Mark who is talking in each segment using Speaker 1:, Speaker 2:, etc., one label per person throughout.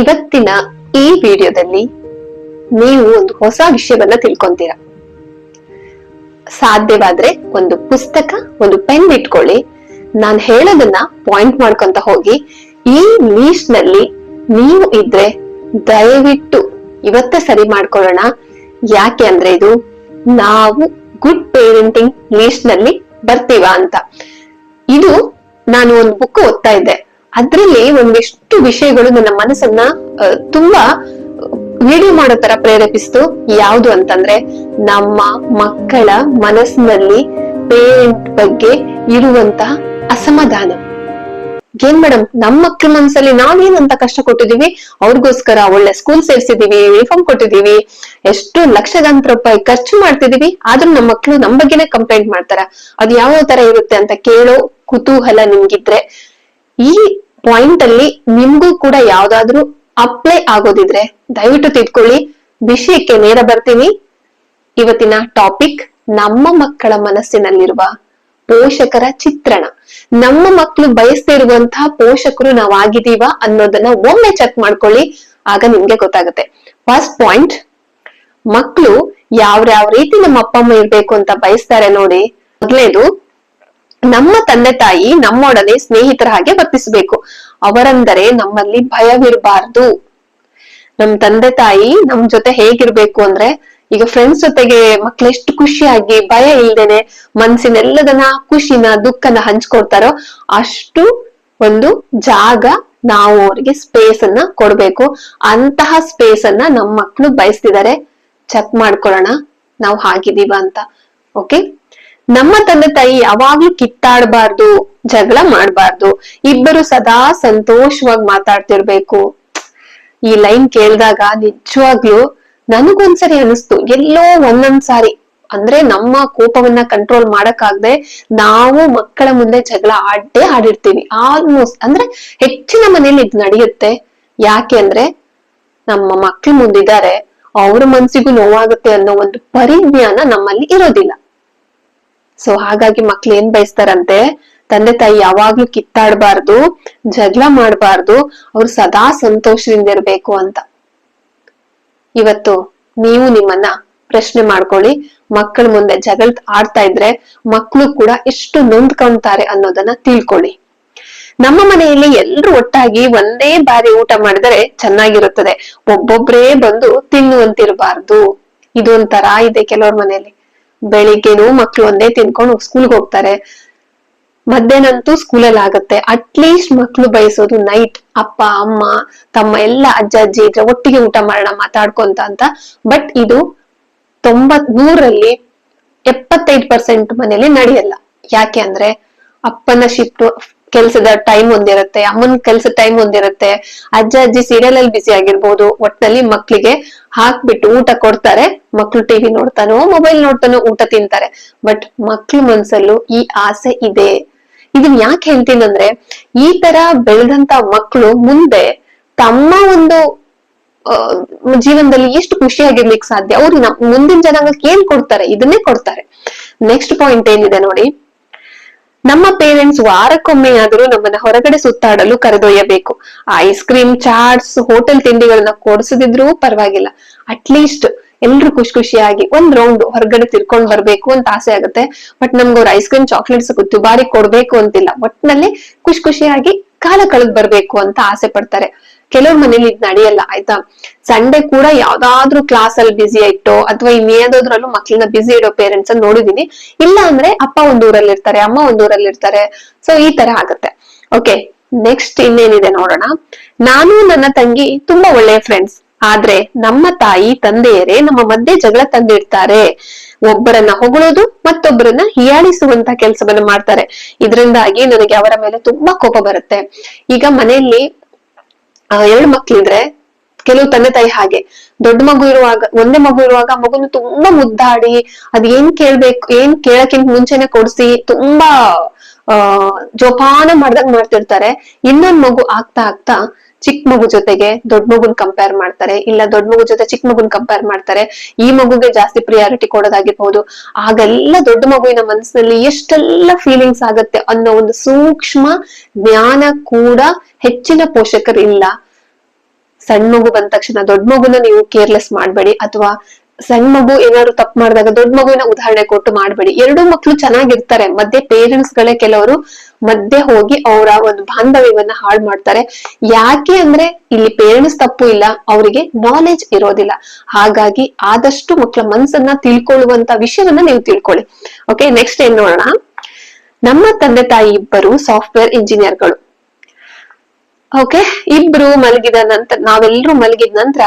Speaker 1: ಇವತ್ತಿನ ಈ ವಿಡಿಯೋದಲ್ಲಿ ನೀವು ಒಂದು ಹೊಸ ವಿಷಯವನ್ನ ತಿಳ್ಕೊಂತೀರ. ಸಾಧ್ಯವಾದ್ರೆ ಒಂದು ಪುಸ್ತಕ, ಒಂದು ಪೆನ್ ಇಟ್ಕೊಳ್ಳಿ. ನಾನು ಹೇಳೋದನ್ನ ಪಾಯಿಂಟ್ ಮಾಡ್ಕೊಂತ ಹೋಗಿ. ಈ ಲೀಸ್ಟ್ನಲ್ಲಿ ನೀವು ಇದ್ರೆ ದಯವಿಟ್ಟು ಇವತ್ತೇ ಸರಿ ಮಾಡ್ಕೊಳ್ಳೋಣ. ಯಾಕೆ ಅಂದ್ರೆ ಇದು ನಾವು ಗುಡ್ ಪೇರೆಂಟಿಂಗ್ ಲೀಸ್ಟ್ನಲ್ಲಿ ಬರ್ತೀವ ಅಂತ. ಇದು ನಾನು ಒಂದು ಬುಕ್ ಓದ್ತಾ ಇದ್ದೆ. ಅದ್ರಲ್ಲಿ ಒಂದಿಷ್ಟು ವಿಷಯಗಳು ನನ್ನ ಮನಸ್ಸನ್ನ ತುಂಬಾ ವಿಡಿಯೋ ಮಾಡೋ ತರ ಪ್ರೇರೇಪಿಸ್ತು. ಯಾವುದು ಅಂತಂದ್ರೆ, ನಮ್ಮ ಮಕ್ಕಳ ಮನಸ್ಸಿನಲ್ಲಿ ಪೇರೆಂಟ್ ಬಗ್ಗೆ ಇರುವಂತಹ ಅಸಮಾಧಾನ. ಏನ್ ಮೇಡಮ್ ನಮ್ಮ ಮಕ್ಕಳ ಮನಸ್ಸಲ್ಲಿ ನಾವೇನಂತ ಕಷ್ಟ ಕೊಟ್ಟಿದೀವಿ? ಅವ್ರಿಗೋಸ್ಕರ ಒಳ್ಳೆ ಸ್ಕೂಲ್ ಸೇರ್ಸಿದೀವಿ ಯೂನಿಫಾರ್ಮ್ ಕೊಟ್ಟಿದೀವಿ, ಎಷ್ಟು ಲಕ್ಷಗಂತರ ರೂಪಾಯಿ ಖರ್ಚು ಮಾಡ್ತಿದೀವಿ, ಆದ್ರೂ ನಮ್ಮ ಮಕ್ಕಳು ನಮ್ ಬಗ್ಗೆನೇ ಕಂಪ್ಲೇಂಟ್ ಮಾಡ್ತಾರ. ಅದು ಯಾವ ತರ ಇರುತ್ತೆ ಅಂತ ಕೇಳೋ ಕುತೂಹಲ ನಿಮ್ಗಿದ್ರೆ, ಈ ಪಾಯಿಂಟ್ ಅಲ್ಲಿ ನಿಮ್ಗೂ ಕೂಡ ಯಾವ್ದಾದ್ರು ಅಪ್ಲೈ ಆಗೋದಿದ್ರೆ ದಯವಿಟ್ಟು ತಿದ್ಕೊಳ್ಳಿ. ವಿಷಯಕ್ಕೆ ನೇರ ಬರ್ತೀನಿ. ಇವತ್ತಿನ ಟಾಪಿಕ್ ನಮ್ಮ ಮಕ್ಕಳ ಮನಸ್ಸಿನಲ್ಲಿರುವ ಪೋಷಕರ ಚಿತ್ರಣ. ನಮ್ಮ ಮಕ್ಕಳು ಬಯಸ್ತಿರುವಂತಹ ಪೋಷಕರು ನಾವ್ ಆಗಿದೀವ ಅನ್ನೋದನ್ನ ಒಮ್ಮೆ ಚೆಕ್ ಮಾಡ್ಕೊಳ್ಳಿ. ಆಗ ನಿಮ್ಗೆ ಗೊತ್ತಾಗುತ್ತೆ. ಫಸ್ಟ್ ಪಾಯಿಂಟ್ ಮಕ್ಕಳು ಯಾವ ಯಾವ ರೀತಿ ನಮ್ಮ ಅಪ್ಪ ಅಮ್ಮ ಇರ್ಬೇಕು ಅಂತ ಬಯಸ್ತಾರೆ ನೋಡಿ. ಮೊದಲೇದು ನಮ್ಮ ತಂದೆ ತಾಯಿ ನಮ್ಮೊಡನೆ ಸ್ನೇಹಿತರ ಹಾಗೆ ವರ್ತಿಸಬೇಕು. ಅವರಂದರೆ ನಮ್ಮಲ್ಲಿ ಭಯವಿರಬಾರ್ದು. ನಮ್ ತಂದೆ ತಾಯಿ ನಮ್ ಜೊತೆ ಹೇಗಿರ್ಬೇಕು ಅಂದ್ರೆ, ಈಗ ಫ್ರೆಂಡ್ಸ್ ಜೊತೆಗೆ ಮಕ್ಳು ಎಷ್ಟು ಖುಷಿಯಾಗಿ ಭಯ ಇಲ್ದೇನೆ ಮನ್ಸಿನೆಲ್ಲದನ್ನ ಖುಷಿನ ದುಃಖನ ಹಂಚ್ಕೊಡ್ತಾರೋ ಅಷ್ಟು ಒಂದು ಜಾಗ ನಾವು ಅವ್ರಿಗೆ ಸ್ಪೇಸ್ ಅನ್ನ ಕೊಡ್ಬೇಕು. ಅಂತಹ ಸ್ಪೇಸ್ ಅನ್ನ ನಮ್ ಮಕ್ಳು ಬಯಸ್ತಿದ್ದಾರೆ ಚೆಕ್ ಮಾಡ್ಕೊಳ್ಳೋಣ. ನಾವು ಹಾಗಿದೀವ ಅಂತ. ಓಕೆ ನಮ್ಮ ತಂದೆ ತಾಯಿ ಯಾವಾಗ್ಲೂ ಕಿತ್ತಾಡಬಾರ್ದು, ಜಗಳ ಮಾಡ್ಬಾರ್ದು. ಇಬ್ಬರು ಸದಾ ಸಂತೋಷವಾಗಿ ಮಾತಾಡ್ತಿರ್ಬೇಕು. ಈ ಲೈನ್ ಕೇಳಿದಾಗ ನಿಜವಾಗ್ಲೂ ನನಗೊಂದ್ಸರಿ ಅನಿಸ್ತು ಎಲ್ಲೋ ಒಂದೊಂದ್ ಸಾರಿ. ಅಂದ್ರೆ ನಮ್ಮ ಕೋಪವನ್ನ ಕಂಟ್ರೋಲ್ ಮಾಡಕ್ಕಾಗದೆ ನಾವು ಮಕ್ಕಳ ಮುಂದೆ ಜಗಳ ಆಡೇ ಆಡಿರ್ತೀವಿ. ಆಲ್ಮೋಸ್ಟ್ ಅಂದ್ರೆ ಹೆಚ್ಚಿನ ಮನೇಲಿ ಇದು ನಡೆಯುತ್ತೆ. ಯಾಕೆ ಅಂದ್ರೆ ನಮ್ಮ ಮಕ್ಳು ಮುಂದಿದ್ದಾರೆ. ಅವ್ರ ಮನ್ಸಿಗೂ ನೋವಾಗುತ್ತೆ ಅನ್ನೋ ಒಂದು ಪರಿಜ್ಞಾನ ನಮ್ಮಲ್ಲಿ ಇರೋದಿಲ್ಲ. ಸೊ ಹಾಗಾಗಿ ಮಕ್ಳು ಏನ್ ಬಯಸ್ತಾರಂತೆ? ತಂದೆ ತಾಯಿ ಯಾವಾಗ್ಲೂ ಕಿತ್ತಾಡ್ಬಾರ್ದು, ಜಗಳ ಮಾಡಬಾರ್ದು, ಅವ್ರು ಸದಾ ಸಂತೋಷದಿಂದ ಇರ್ಬೇಕು ಅಂತ. ಇವತ್ತು ನೀವು ನಿಮ್ಮನ್ನ ಪ್ರಶ್ನೆ ಮಾಡ್ಕೊಳ್ಳಿ, ಮಕ್ಕಳ ಮುಂದೆ ಜಗಳ ಆಡ್ತಾ ಇದ್ರೆ ಮಕ್ಕಳು ಕೂಡ ಎಷ್ಟು ನೊಂದ್ಕೊಂತಾರೆ ಅನ್ನೋದನ್ನ ತಿಳ್ಕೊಳ್ಳಿ. ನಮ್ಮ ಮನೆಯಲ್ಲಿ ಎಲ್ರು ಒಟ್ಟಾಗಿ ಒಂದೇ ಬಾರಿ ಊಟ ಮಾಡಿದರೆ ಚೆನ್ನಾಗಿರುತ್ತದೆ. ಒಬ್ಬೊಬ್ರೇ ಬಂದು ತಿನ್ನುವಂತಿರಬಾರ್ದು. ಇದು ಒಂಥರ ಇದೆ ಕೆಲವ್ರ ಮನೆಯಲ್ಲಿ. ಬೆಳಿಗ್ಗೆನೂ ಮಕ್ಳು ಒಂದೇ ತಿನ್ಕೊಂಡು ಸ್ಕೂಲ್ಗೆ ಹೋಗ್ತಾರೆ. ಮಧ್ಯಾಹ್ನಂತೂ ಸ್ಕೂಲಲ್ಲಿ ಆಗತ್ತೆ. ಅಟ್ಲೀಸ್ಟ್ ಮಕ್ಳು ಬಯಸೋದು ನೈಟ್ ಅಪ್ಪ, ಅಮ್ಮ, ತಮ್ಮ ಎಲ್ಲ ಅಜ್ಜ, ಅಜ್ಜಿ ಇದ್ರೆ ಒಟ್ಟಿಗೆ ಊಟ ಮಾಡೋಣ, ಮಾತಾಡ್ಕೊಂತ ಅಂತ. ಬಟ್ ಇದು ತೊಂಬತ್ ನೂರಲ್ಲಿ ಎಪ್ಪತ್ತೈದು ಪರ್ಸೆಂಟ್ ಮನೇಲಿ ನಡೆಯಲ್ಲ. ಯಾಕೆ ಅಂದ್ರೆ ಅಪ್ಪನ ಶಿಫ್ಟ್ ಕೆಲ್ಸದ ಟೈಮ್ ಒಂದಿರುತ್ತೆ, ಅಮ್ಮನ ಕೆಲ್ಸದ ಟೈಮ್ ಒಂದಿರುತ್ತೆ. ಅಜ್ಜ, ಅಜ್ಜಿ ಸೀರಿಯಲ್ ಅಲ್ಲಿ ಬಿಸಿ ಆಗಿರ್ಬೋದು. ಒಟ್ನಲ್ಲಿ ಮಕ್ಳಿಗೆ ಹಾಕ್ಬಿಟ್ಟು ಊಟ ಕೊಡ್ತಾರೆ. ಮಕ್ಳು ಟಿವಿ ನೋಡ್ತಾನೋ ಮೊಬೈಲ್ ನೋಡ್ತಾನೋ ಊಟ ತಿಂತಾರೆ. ಬಟ್ ಮಕ್ಳು ಮನ್ಸಲ್ಲೂ ಈ ಆಸೆ ಇದೆ. ಇದನ್ ಯಾಕೆ ಹೇಳ್ತೀನಂದ್ರೆ ಈ ತರ ಬೆಳೆದಂತ ಮಕ್ಕಳು ಮುಂದೆ ತಮ್ಮ ಒಂದು ಜೀವನದಲ್ಲಿ ಎಷ್ಟು ಖುಷಿಯಾಗಿರ್ಲಿಕ್ಕೆ ಸಾಧ್ಯ? ಅವ್ರು ನಮ್ ಮುಂದಿನ ಜನಾಂಗಕ್ಕೆ ಏನ್ ಕೊಡ್ತಾರೆ? ಇದನ್ನೇ ಕೊಡ್ತಾರೆ. ನೆಕ್ಸ್ಟ್ ಪಾಯಿಂಟ್ ಏನಿದೆ ನೋಡಿ. ನಮ್ಮ ಪೇರೆಂಟ್ಸ್ ವಾರಕ್ಕೊಮ್ಮೆ ಆದರೂ ನಮ್ಮನ್ನ ಹೊರಗಡೆ ಸುತ್ತಾಡಲು ಕರೆದೊಯ್ಯಬೇಕು. ಐಸ್ ಕ್ರೀಮ್ ಚಾಟ್ಸ್ ಹೋಟೆಲ್ ತಿಂಡಿಗಳನ್ನ ಕೊಡಿಸದಿದ್ರೂ ಪರವಾಗಿಲ್ಲ. ಅಟ್ಲೀಸ್ಟ್ ಎಲ್ರು ಖುಷಿ ಖುಷಿಯಾಗಿ ಒಂದ್ ರೌಂಡ್ ಹೊರಗಡೆ ತಿರ್ಕೊಂಡ್ ಬರ್ಬೇಕು ಅಂತ ಆಸೆ ಆಗುತ್ತೆ. ಬಟ್ ನಮ್ಗೆ ಅವ್ರ ಐಸ್ ಕ್ರೀಮ್ ಚಾಕ್ಲೇಟ್ಸ್ ದುಬಾರಿ ಕೊಡ್ಬೇಕು ಅಂತಿಲ್ಲ. ಒಟ್ನಲ್ಲಿ ಖುಷಿ ಖುಷಿಯಾಗಿ ಕಾಲ ಕಳೆದ್ ಬರ್ಬೇಕು ಅಂತ ಆಸೆ ಪಡ್ತಾರೆ. ಕೆಲವ್ರ ಮನೇಲಿ ಇದ್ ನಡೆಯಲ್ಲ, ಆಯ್ತಾ? ಸಂಡೇ ಕೂಡ ಯಾವ್ದಾದ್ರು ಕ್ಲಾಸ್ ಅಲ್ಲಿ ಬಿಸಿ ಆಯ್ತೋ, ಅಥವಾ ಇನ್ನೇದಾದ್ರಲ್ಲೂ ಮಕ್ಳನ್ನ ಬಿಸಿ ಇಡೋ ಪೇರೆಂಟ್ಸ್ ಅನ್ನ ನೋಡಿದೀನಿ. ಇಲ್ಲ ಅಂದ್ರೆ ಅಪ್ಪ ಒಂದ್ ಊರಲ್ಲಿ ಇರ್ತಾರೆ, ಅಮ್ಮ ಒಂದ್ ಊರಲ್ಲಿ ಇರ್ತಾರೆ ಸೊ ಈ ತರ ಆಗತ್ತೆ. ಓಕೆ ನೆಕ್ಸ್ಟ್ ಇನ್ನೇನಿದೆ ನೋಡೋಣ. ನಾನು, ನನ್ನ ತಂಗಿ ತುಂಬಾ ಒಳ್ಳೆಯ ಫ್ರೆಂಡ್ಸ್ ಆದ್ರೆ ನಮ್ಮ ತಾಯಿ, ತಂದೆಯರೇ ನಮ್ಮ ಮಧ್ಯೆ ಜಗಳ ತಂದಿರ್ತಾರೆ ಒಬ್ಬರನ್ನ ಹೊಗಳೋದು, ಮತ್ತೊಬ್ಬರನ್ನ ಹೀಯಾಳಿಸುವಂತ ಕೆಲಸವನ್ನ ಮಾಡ್ತಾರೆ. ಇದರಿಂದಾಗಿ ನನಗೆ ಅವರ ಮೇಲೆ ತುಂಬಾ ಕೋಪ ಬರುತ್ತೆ. ಈಗ ಮನೆಯಲ್ಲಿ ಎರಡು ಮಕ್ಳಿದ್ರೆ ಕೆಲವು ತಂದೆ ತಾಯಿ ಹಾಗೆ. ದೊಡ್ಡ ಮಗು ಇರುವಾಗ, ಒಂದೇ ಮಗು ಇರುವಾಗ ಮಗುನ ತುಂಬಾ ಮುದ್ದಾಡಿ, ಅದ್ ಏನ್ ಕೇಳ್ಬೇಕು, ಏನ್ ಕೇಳಕ್ಕಿಂತ ಮುಂಚೆನೆ ಕೊಡ್ಸಿ ತುಂಬಾ, ಆ, ಜೋಪಾನ ಮಾಡ್ದಂಗ್ ಮಾಡ್ತಿರ್ತಾರೆ. ಇನ್ನೊಂದ್ ಮಗು ಆಗ್ತಾ ಆಗ್ತಾ ಚಿಕ್ಕ ಮಗು ಜೊತೆಗೆ ದೊಡ್ಡ ಮಗುನ್ ಕಂಪೇರ್ ಮಾಡ್ತಾರೆ, ಇಲ್ಲ ದೊಡ್ಡ ಮಗು ಜೊತೆ ಚಿಕ್ಕ ಮಗುನ್ ಕಂಪೇರ್ ಮಾಡ್ತಾರೆ, ಈ ಮಗುಗೆ ಜಾಸ್ತಿ ಪ್ರಿಯಾರಿಟಿ ಕೊಡೋದಾಗಿರ್ಬಹುದು ಆಗೆಲ್ಲ ದೊಡ್ಡ ಮಗುವಿನ ಮನಸ್ಸಿನಲ್ಲಿ ಎಷ್ಟೆಲ್ಲ ಫೀಲಿಂಗ್ಸ್ ಆಗತ್ತೆ ಅನ್ನೋ ಒಂದು ಸೂಕ್ಷ್ಮ ಜ್ಞಾನ ಕೂಡ ಹೆಚ್ಚಿನ ಪೋಷಕರು ಇಲ್ಲ ಸಣ್ಣ ಮಗು ಬಂದ ತಕ್ಷಣ ದೊಡ್ಡ ಮಗುನ ನೀವು ಕೇರ್ಲೆಸ್ ಮಾಡಬೇಡಿ, ಅಥವಾ ಸಣ್ಣ ಮಗು ಏನಾದ್ರು ತಪ್ಪು ಮಾಡಿದಾಗ ದೊಡ್ಡ ಮಗುವಿನ ಉದಾಹರಣೆ ಕೊಟ್ಟು ಮಾಡ್ಬೇಡಿ. ಎರಡು ಮಕ್ಕಳು ಚೆನ್ನಾಗಿರ್ತಾರೆ. ಮಧ್ಯೆ ಪೇರೆಂಟ್ಸ್ ಗಳೇ ಕೆಲವರು ಮಧ್ಯೆ ಹೋಗಿ ಅವರ ಒಂದು ಬಾಂಧವ್ಯವನ್ನ ಹಾಳು ಮಾಡ್ತಾರೆ. ಯಾಕೆ ಅಂದ್ರೆ ಇಲ್ಲಿ ಪೇರೆಂಟ್ಸ್ ತಪ್ಪು ಇಲ್ಲ, ಅವರಿಗೆ ನಾಲೆಜ್ ಇರೋದಿಲ್ಲ. ಹಾಗಾಗಿ ಆದಷ್ಟು ಮಕ್ಕಳ ಮನಸ್ಸನ್ನ ತಿಳ್ಕೊಳ್ಳುವಂತ ವಿಷಯವನ್ನ ನೀವು ತಿಳ್ಕೊಳ್ಳಿ. ಓಕೆ ನೆಕ್ಸ್ಟ್ ಏನ್ ನೋಡೋಣ? ನಮ್ಮ ತಂದೆ ತಾಯಿ ಇಬ್ಬರು ಸಾಫ್ಟ್ವೇರ್ ಇಂಜಿನಿಯರ್ಗಳು ಓಕೆ ಇಬ್ರು ಮಲಗಿದ ನಂತರ ನಾವೆಲ್ಲರೂ ಮಲಗಿದ ನಂತರ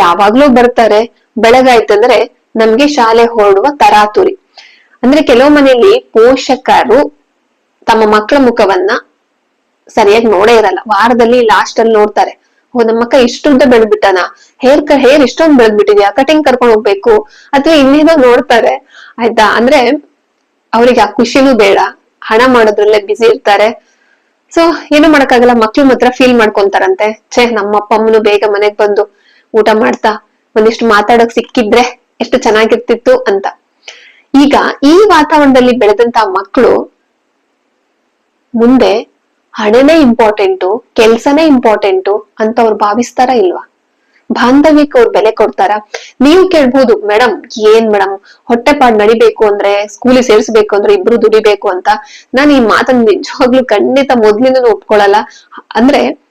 Speaker 1: ಯಾವಾಗ್ಲೂ ಬರ್ತಾರೆ. ಬೆಳಗಾಯ್ತಂದ್ರೆ ನಮ್ಗೆ ಶಾಲೆ ಹೊರಡುವ ತರಾತುರಿ. ಅಂದ್ರೆ ಕೆಲವು ಮನೆಯಲ್ಲಿ ಪೋಷಕರು ತಮ್ಮ ಮಕ್ಕಳ ಮುಖವನ್ನ ಸರಿಯಾಗಿ ನೋಡೇ ಇರಲ್ಲ. ವಾರದಲ್ಲಿ ಲಾಸ್ಟ್ ಅಲ್ಲಿ ನೋಡ್ತಾರೆ. ಓ, ನಮ್ಮ ಮಕ್ಕ ಇಷ್ಟುದ್ದ ಬೆಳೆದ್ಬಿಟ್ಟನ? ಹೇರ್ ಕ ಹೇರ್ ಇಷ್ಟೊಂದು ಬೆಳೆದ್ಬಿಟ್ಟಿದ್ಯಾ? ಕಟಿಂಗ್ ಕರ್ಕೊಂಡು ಹೋಗ್ಬೇಕು. ಅಥವಾ ಇನ್ನೇನೋ ನೋಡ್ತಾರೆ. ಆಯ್ತಾ? ಅಂದ್ರೆ ಅವ್ರಿಗೆ ಆ ಖುಷಿನೂ ಬೇಡ. ಹಣ ಮಾಡೋದ್ರಲ್ಲೇ ಬಿಸಿ ಇರ್ತಾರೆ. ಸೊ ಏನು ಮಾಡಕ್ಕಾಗಲ್ಲ. ಮಕ್ಳು ಮಾತ್ರ ಫೀಲ್ ಮಾಡ್ಕೊಂತಾರಂತೆ. ಛೇ, ನಮ್ಮ ಅಪ್ಪ ಅಮ್ಮನು ಬೇಗ ಮನೆಗ್ ಬಂದು ಊಟ ಮಾಡ್ತಾ ಒಂದಿಷ್ಟು ಮಾತಾಡಕ್ ಸಿಕ್ಕಿದ್ರೆ ಎಷ್ಟು ಚೆನ್ನಾಗಿರ್ತಿತ್ತು ಅಂತ. ಈಗ ಈ ವಾತಾವರಣದಲ್ಲಿ ಬೆಳೆದಂತ ಮಕ್ಕಳು ಮುಂದೆ ಹಣನೇ ಇಂಪಾರ್ಟೆಂಟು ಕೆಲ್ಸನೇ ಇಂಪಾರ್ಟೆಂಟು ಅಂತ ಅವ್ರು ಭಾವಿಸ್ತಾರ ಇಲ್ವಾ? ಬಾಂಧವ್ಯಕ್ಕೆ ಅವ್ರು ಬೆಲೆ ಕೊಡ್ತಾರ? ನೀವು ಕೇಳ್ಬಹುದು ಮೇಡಮ್ ಏನ್ ಮೇಡಮ್ ಹೊಟ್ಟೆಪಾಡ್ ನಡಿಬೇಕು ಅಂದ್ರೆ ಸ್ಕೂಲಿಗೆ ಸೇರಿಸ್ಬೇಕು ಅಂದ್ರೆ ಇಬ್ರು ದುಡಿಬೇಕು ಅಂತ. ನಾನು ಈ ಮಾತನ್ನ ನಿಜವಾಗ್ಲೂ ಖಂಡಿತ ಮೊದ್ಲಿಂದ ಒಪ್ಕೊಳಲ್ಲ. ಅಂದ್ರೆ,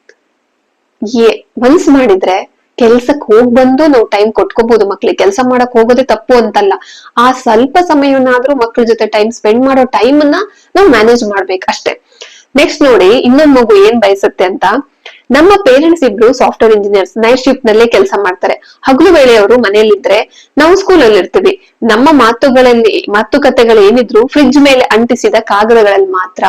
Speaker 1: ಏ ಮನ್ಸ್ ಮಾಡಿದ್ರೆ ಕೆಲ್ಸಕ್ ಹೋಗ್ ಬಂದು ನಾವು ಟೈಮ್ ಕೊಟ್ಕೋಬಹುದು ಮಕ್ಳಿಗೆ. ಕೆಲಸ ಮಾಡಕ್ ಹೋಗೋದೇ ತಪ್ಪು ಅಂತಲ್ಲ. ಆ ಸ್ವಲ್ಪ ಸಮಯವನ್ನಾದ್ರೂ ಮಕ್ಳ ಜೊತೆ ಟೈಮ್ ಸ್ಪೆಂಡ್ ಮಾಡೋ ಟೈಮ್ ಅನ್ನ ನಾವು ಮ್ಯಾನೇಜ್ ಮಾಡ್ಬೇಕು ಅಷ್ಟೇ. ನೆಕ್ಸ್ಟ್ ನೋಡಿ, ಇನ್ನೊಂದ್ ಮಗು ಏನ್ ಬಯಸುತ್ತೆ ಅಂತ. ನಮ್ಮ ಪೇರೆಂಟ್ಸ್ ಇಬ್ರು ಸಾಫ್ಟ್ವೇರ್ ಇಂಜಿನಿಯರ್ಸ್ ನೈಟ್ ಶಿಫ್ಟ್ ನಲ್ಲೇ ಕೆಲಸ ಮಾಡ್ತಾರೆ. ಹಗಲು ವೇಳೆಯವರು ಮನೆಯಲ್ಲಿದ್ರೆ ನಾವು ಸ್ಕೂಲಲ್ಲಿ ಇರ್ತೀವಿ. ನಮ್ಮ ಮಾತುಗಳಲ್ಲಿ ಮಾತುಕತೆಗಳು ಏನಿದ್ರು ಫ್ರಿಡ್ಜ್ ಮೇಲೆ ಅಂಟಿಸಿದ ಕಾಗದಗಳಲ್ಲಿ ಮಾತ್ರ.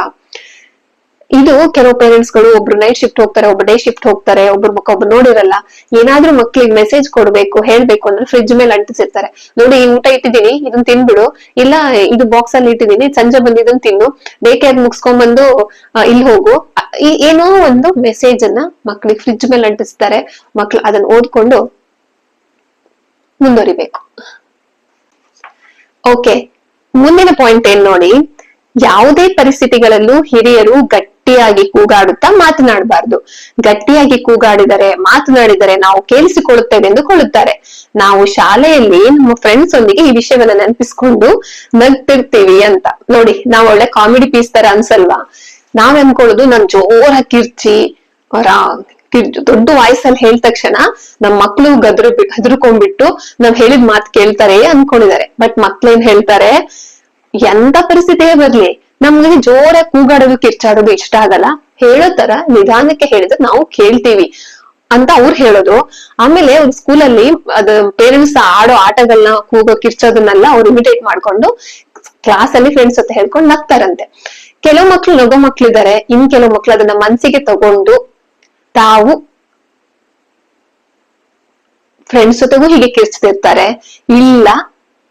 Speaker 1: ಇದು ಕೆಲವು ಪೇರೆಂಟ್ಸ್ಗಳು ಒಬ್ರು ನೈಟ್ ಶಿಫ್ಟ್ ಹೋಗ್ತಾರೆ, ಒಬ್ರು ಡೇ ಶಿಫ್ಟ್ ಹೋಗ್ತಾರೆ, ಒಬ್ರು ಮುಖ ಒಬ್ರು ನೋಡಿರಲ್ಲ, ಏನಾದ್ರೂ ಮಕ್ಳಿಗೆ ಮೆಸೇಜ್ ಕೊಡ್ಬೇಕು, ಹೇಳ್ಬೇಕು ಅಂದ್ರೆ ಫ್ರಿಡ್ಜ್ ಮೇಲೆ ಅಂಟಿಸಿರ್ತಾರೆ. ನೋಡಿ, ಈ ಊಟ ಇಟ್ಟಿದೀನಿ ಇದನ್ನ ತಿನ್ಬಿಡು. ಇಲ್ಲ, ಇದು ಬಾಕ್ಸ್ ಅಲ್ಲಿ ಇಟ್ಟಿದೀನಿ ಸಂಜೆ ಬಂದು ತಿನ್ನು. ಬೇಕಾದ್ ಮುಗಿಸ್ಕೊಂಡ್ ಬಂದು ಇಲ್ಲಿ ಹೋಗು. ಏನೋ ಒಂದು ಮೆಸೇಜ್ ಅನ್ನ ಮಕ್ಳಿಗೆ ಫ್ರಿಡ್ಜ್ ಮೇಲೆ ಅಂಟಿಸ್ತಾರೆ. ಮಕ್ಳು ಅದನ್ನ ಓದ್ಕೊಂಡು ಮುಂದುವರಿಬೇಕು. ಓಕೆ ಮುಂದಿನ ಪಾಯಿಂಟ್ ಏನ್ ನೋಡಿ? ಯಾವುದೇ ಪರಿಸ್ಥಿತಿಗಳಲ್ಲೂ ಹಿರಿಯರು ಗಟ್ಟಿಯಾಗಿ ಕೂಗಾಡುತ್ತಾ ಮಾತನಾಡಬಾರ್ದು. ಗಟ್ಟಿಯಾಗಿ ಕೂಗಾಡಿದರೆ, ಮಾತನಾಡಿದರೆ ನಾವು ಕೇಳಿಸಿಕೊಳ್ಳುತ್ತೇವೆ ಎಂದುಕೊಳ್ಳುತ್ತಾರೆ. ನಾವು ಶಾಲೆಯಲ್ಲಿ ನಮ್ಮ ಫ್ರೆಂಡ್ಸ್ ಒಂದಿಗೆ ಈ ವಿಷಯವನ್ನ ನೆನಪಿಸ್ಕೊಂಡು ನಗ್ತಿರ್ತೀವಿ ಅಂತ. ನೋಡಿ, ನಾವು ಒಳ್ಳೆ ಕಾಮಿಡಿ ಪೀಸ್ ತರ ಅನ್ಸಲ್ವಾ? ನಾವ್ ಅನ್ಕೊಳ್ಳೋದು ನಾನ್ ಜೋರ ಕಿರ್ಚಿ ರಾ ಕಿರ್- ದೊಡ್ಡ ವಾಯ್ಸಲ್ಲಿ ಹೇಳಿದ ತಕ್ಷಣ ನಮ್ ಮಕ್ಳು ಗದ್ರ, ಹೆದರ್ಕೊಂಡ್ಬಿಟ್ಟು ನಾವ್ ಹೇಳಿದ ಮಾತು ಕೇಳ್ತಾರೆ ಅನ್ಕೊಂಡಿದ್ದಾರೆ. ಬಟ್ ಮಕ್ಳೇನ್ ಹೇಳ್ತಾರೆ, ಎಂತ ಪರಿಸ್ಥಿತಿಯೇ ಬರ್ಲಿ? ನಮ್ಗೆ ಜೋರ ಕೂಗಾಡೋದು ಕಿರ್ಚಾಡೋದು ಇಷ್ಟ ಆಗಲ್ಲ. ಹೇಳೋ ತರ ನಿಧಾನಕ್ಕೆ ಹೇಳಿದ್ರೆ ನಾವು ಕೇಳ್ತೀವಿ ಅಂತ ಅವ್ರು ಹೇಳೋದು. ಆಮೇಲೆ ಒಂದು ಸ್ಕೂಲಲ್ಲಿ ಅದ್ ಪೇರೆಂಟ್ಸ್ ಆಡೋ ಆಟಗಳನ್ನ ಕೂಗೋ ಕಿರ್ಚೋದನ್ನೆಲ್ಲ ಅವ್ರು ಇಮಿಟೇಟ್ ಮಾಡ್ಕೊಂಡು ಕ್ಲಾಸ್ ಅಲ್ಲಿ ಫ್ರೆಂಡ್ಸ್ ಜೊತೆ ಹೇಳ್ಕೊಂಡು ನಗ್ತಾರಂತೆ. ಕೆಲವು ಮಕ್ಳು ನಗೋ ಮಕ್ಳಿದಾರೆ, ಇನ್ ಕೆಲವು ಮಕ್ಳು ಅದನ್ನ ಮನ್ಸಿಗೆ ತಗೊಂಡು ತಾವು ಫ್ರೆಂಡ್ಸ್ ಜೊತೆಗೂ ಹೀಗೆ ಕಿರ್ಚ್ತಿರ್ತಾರೆ ಇಲ್ಲ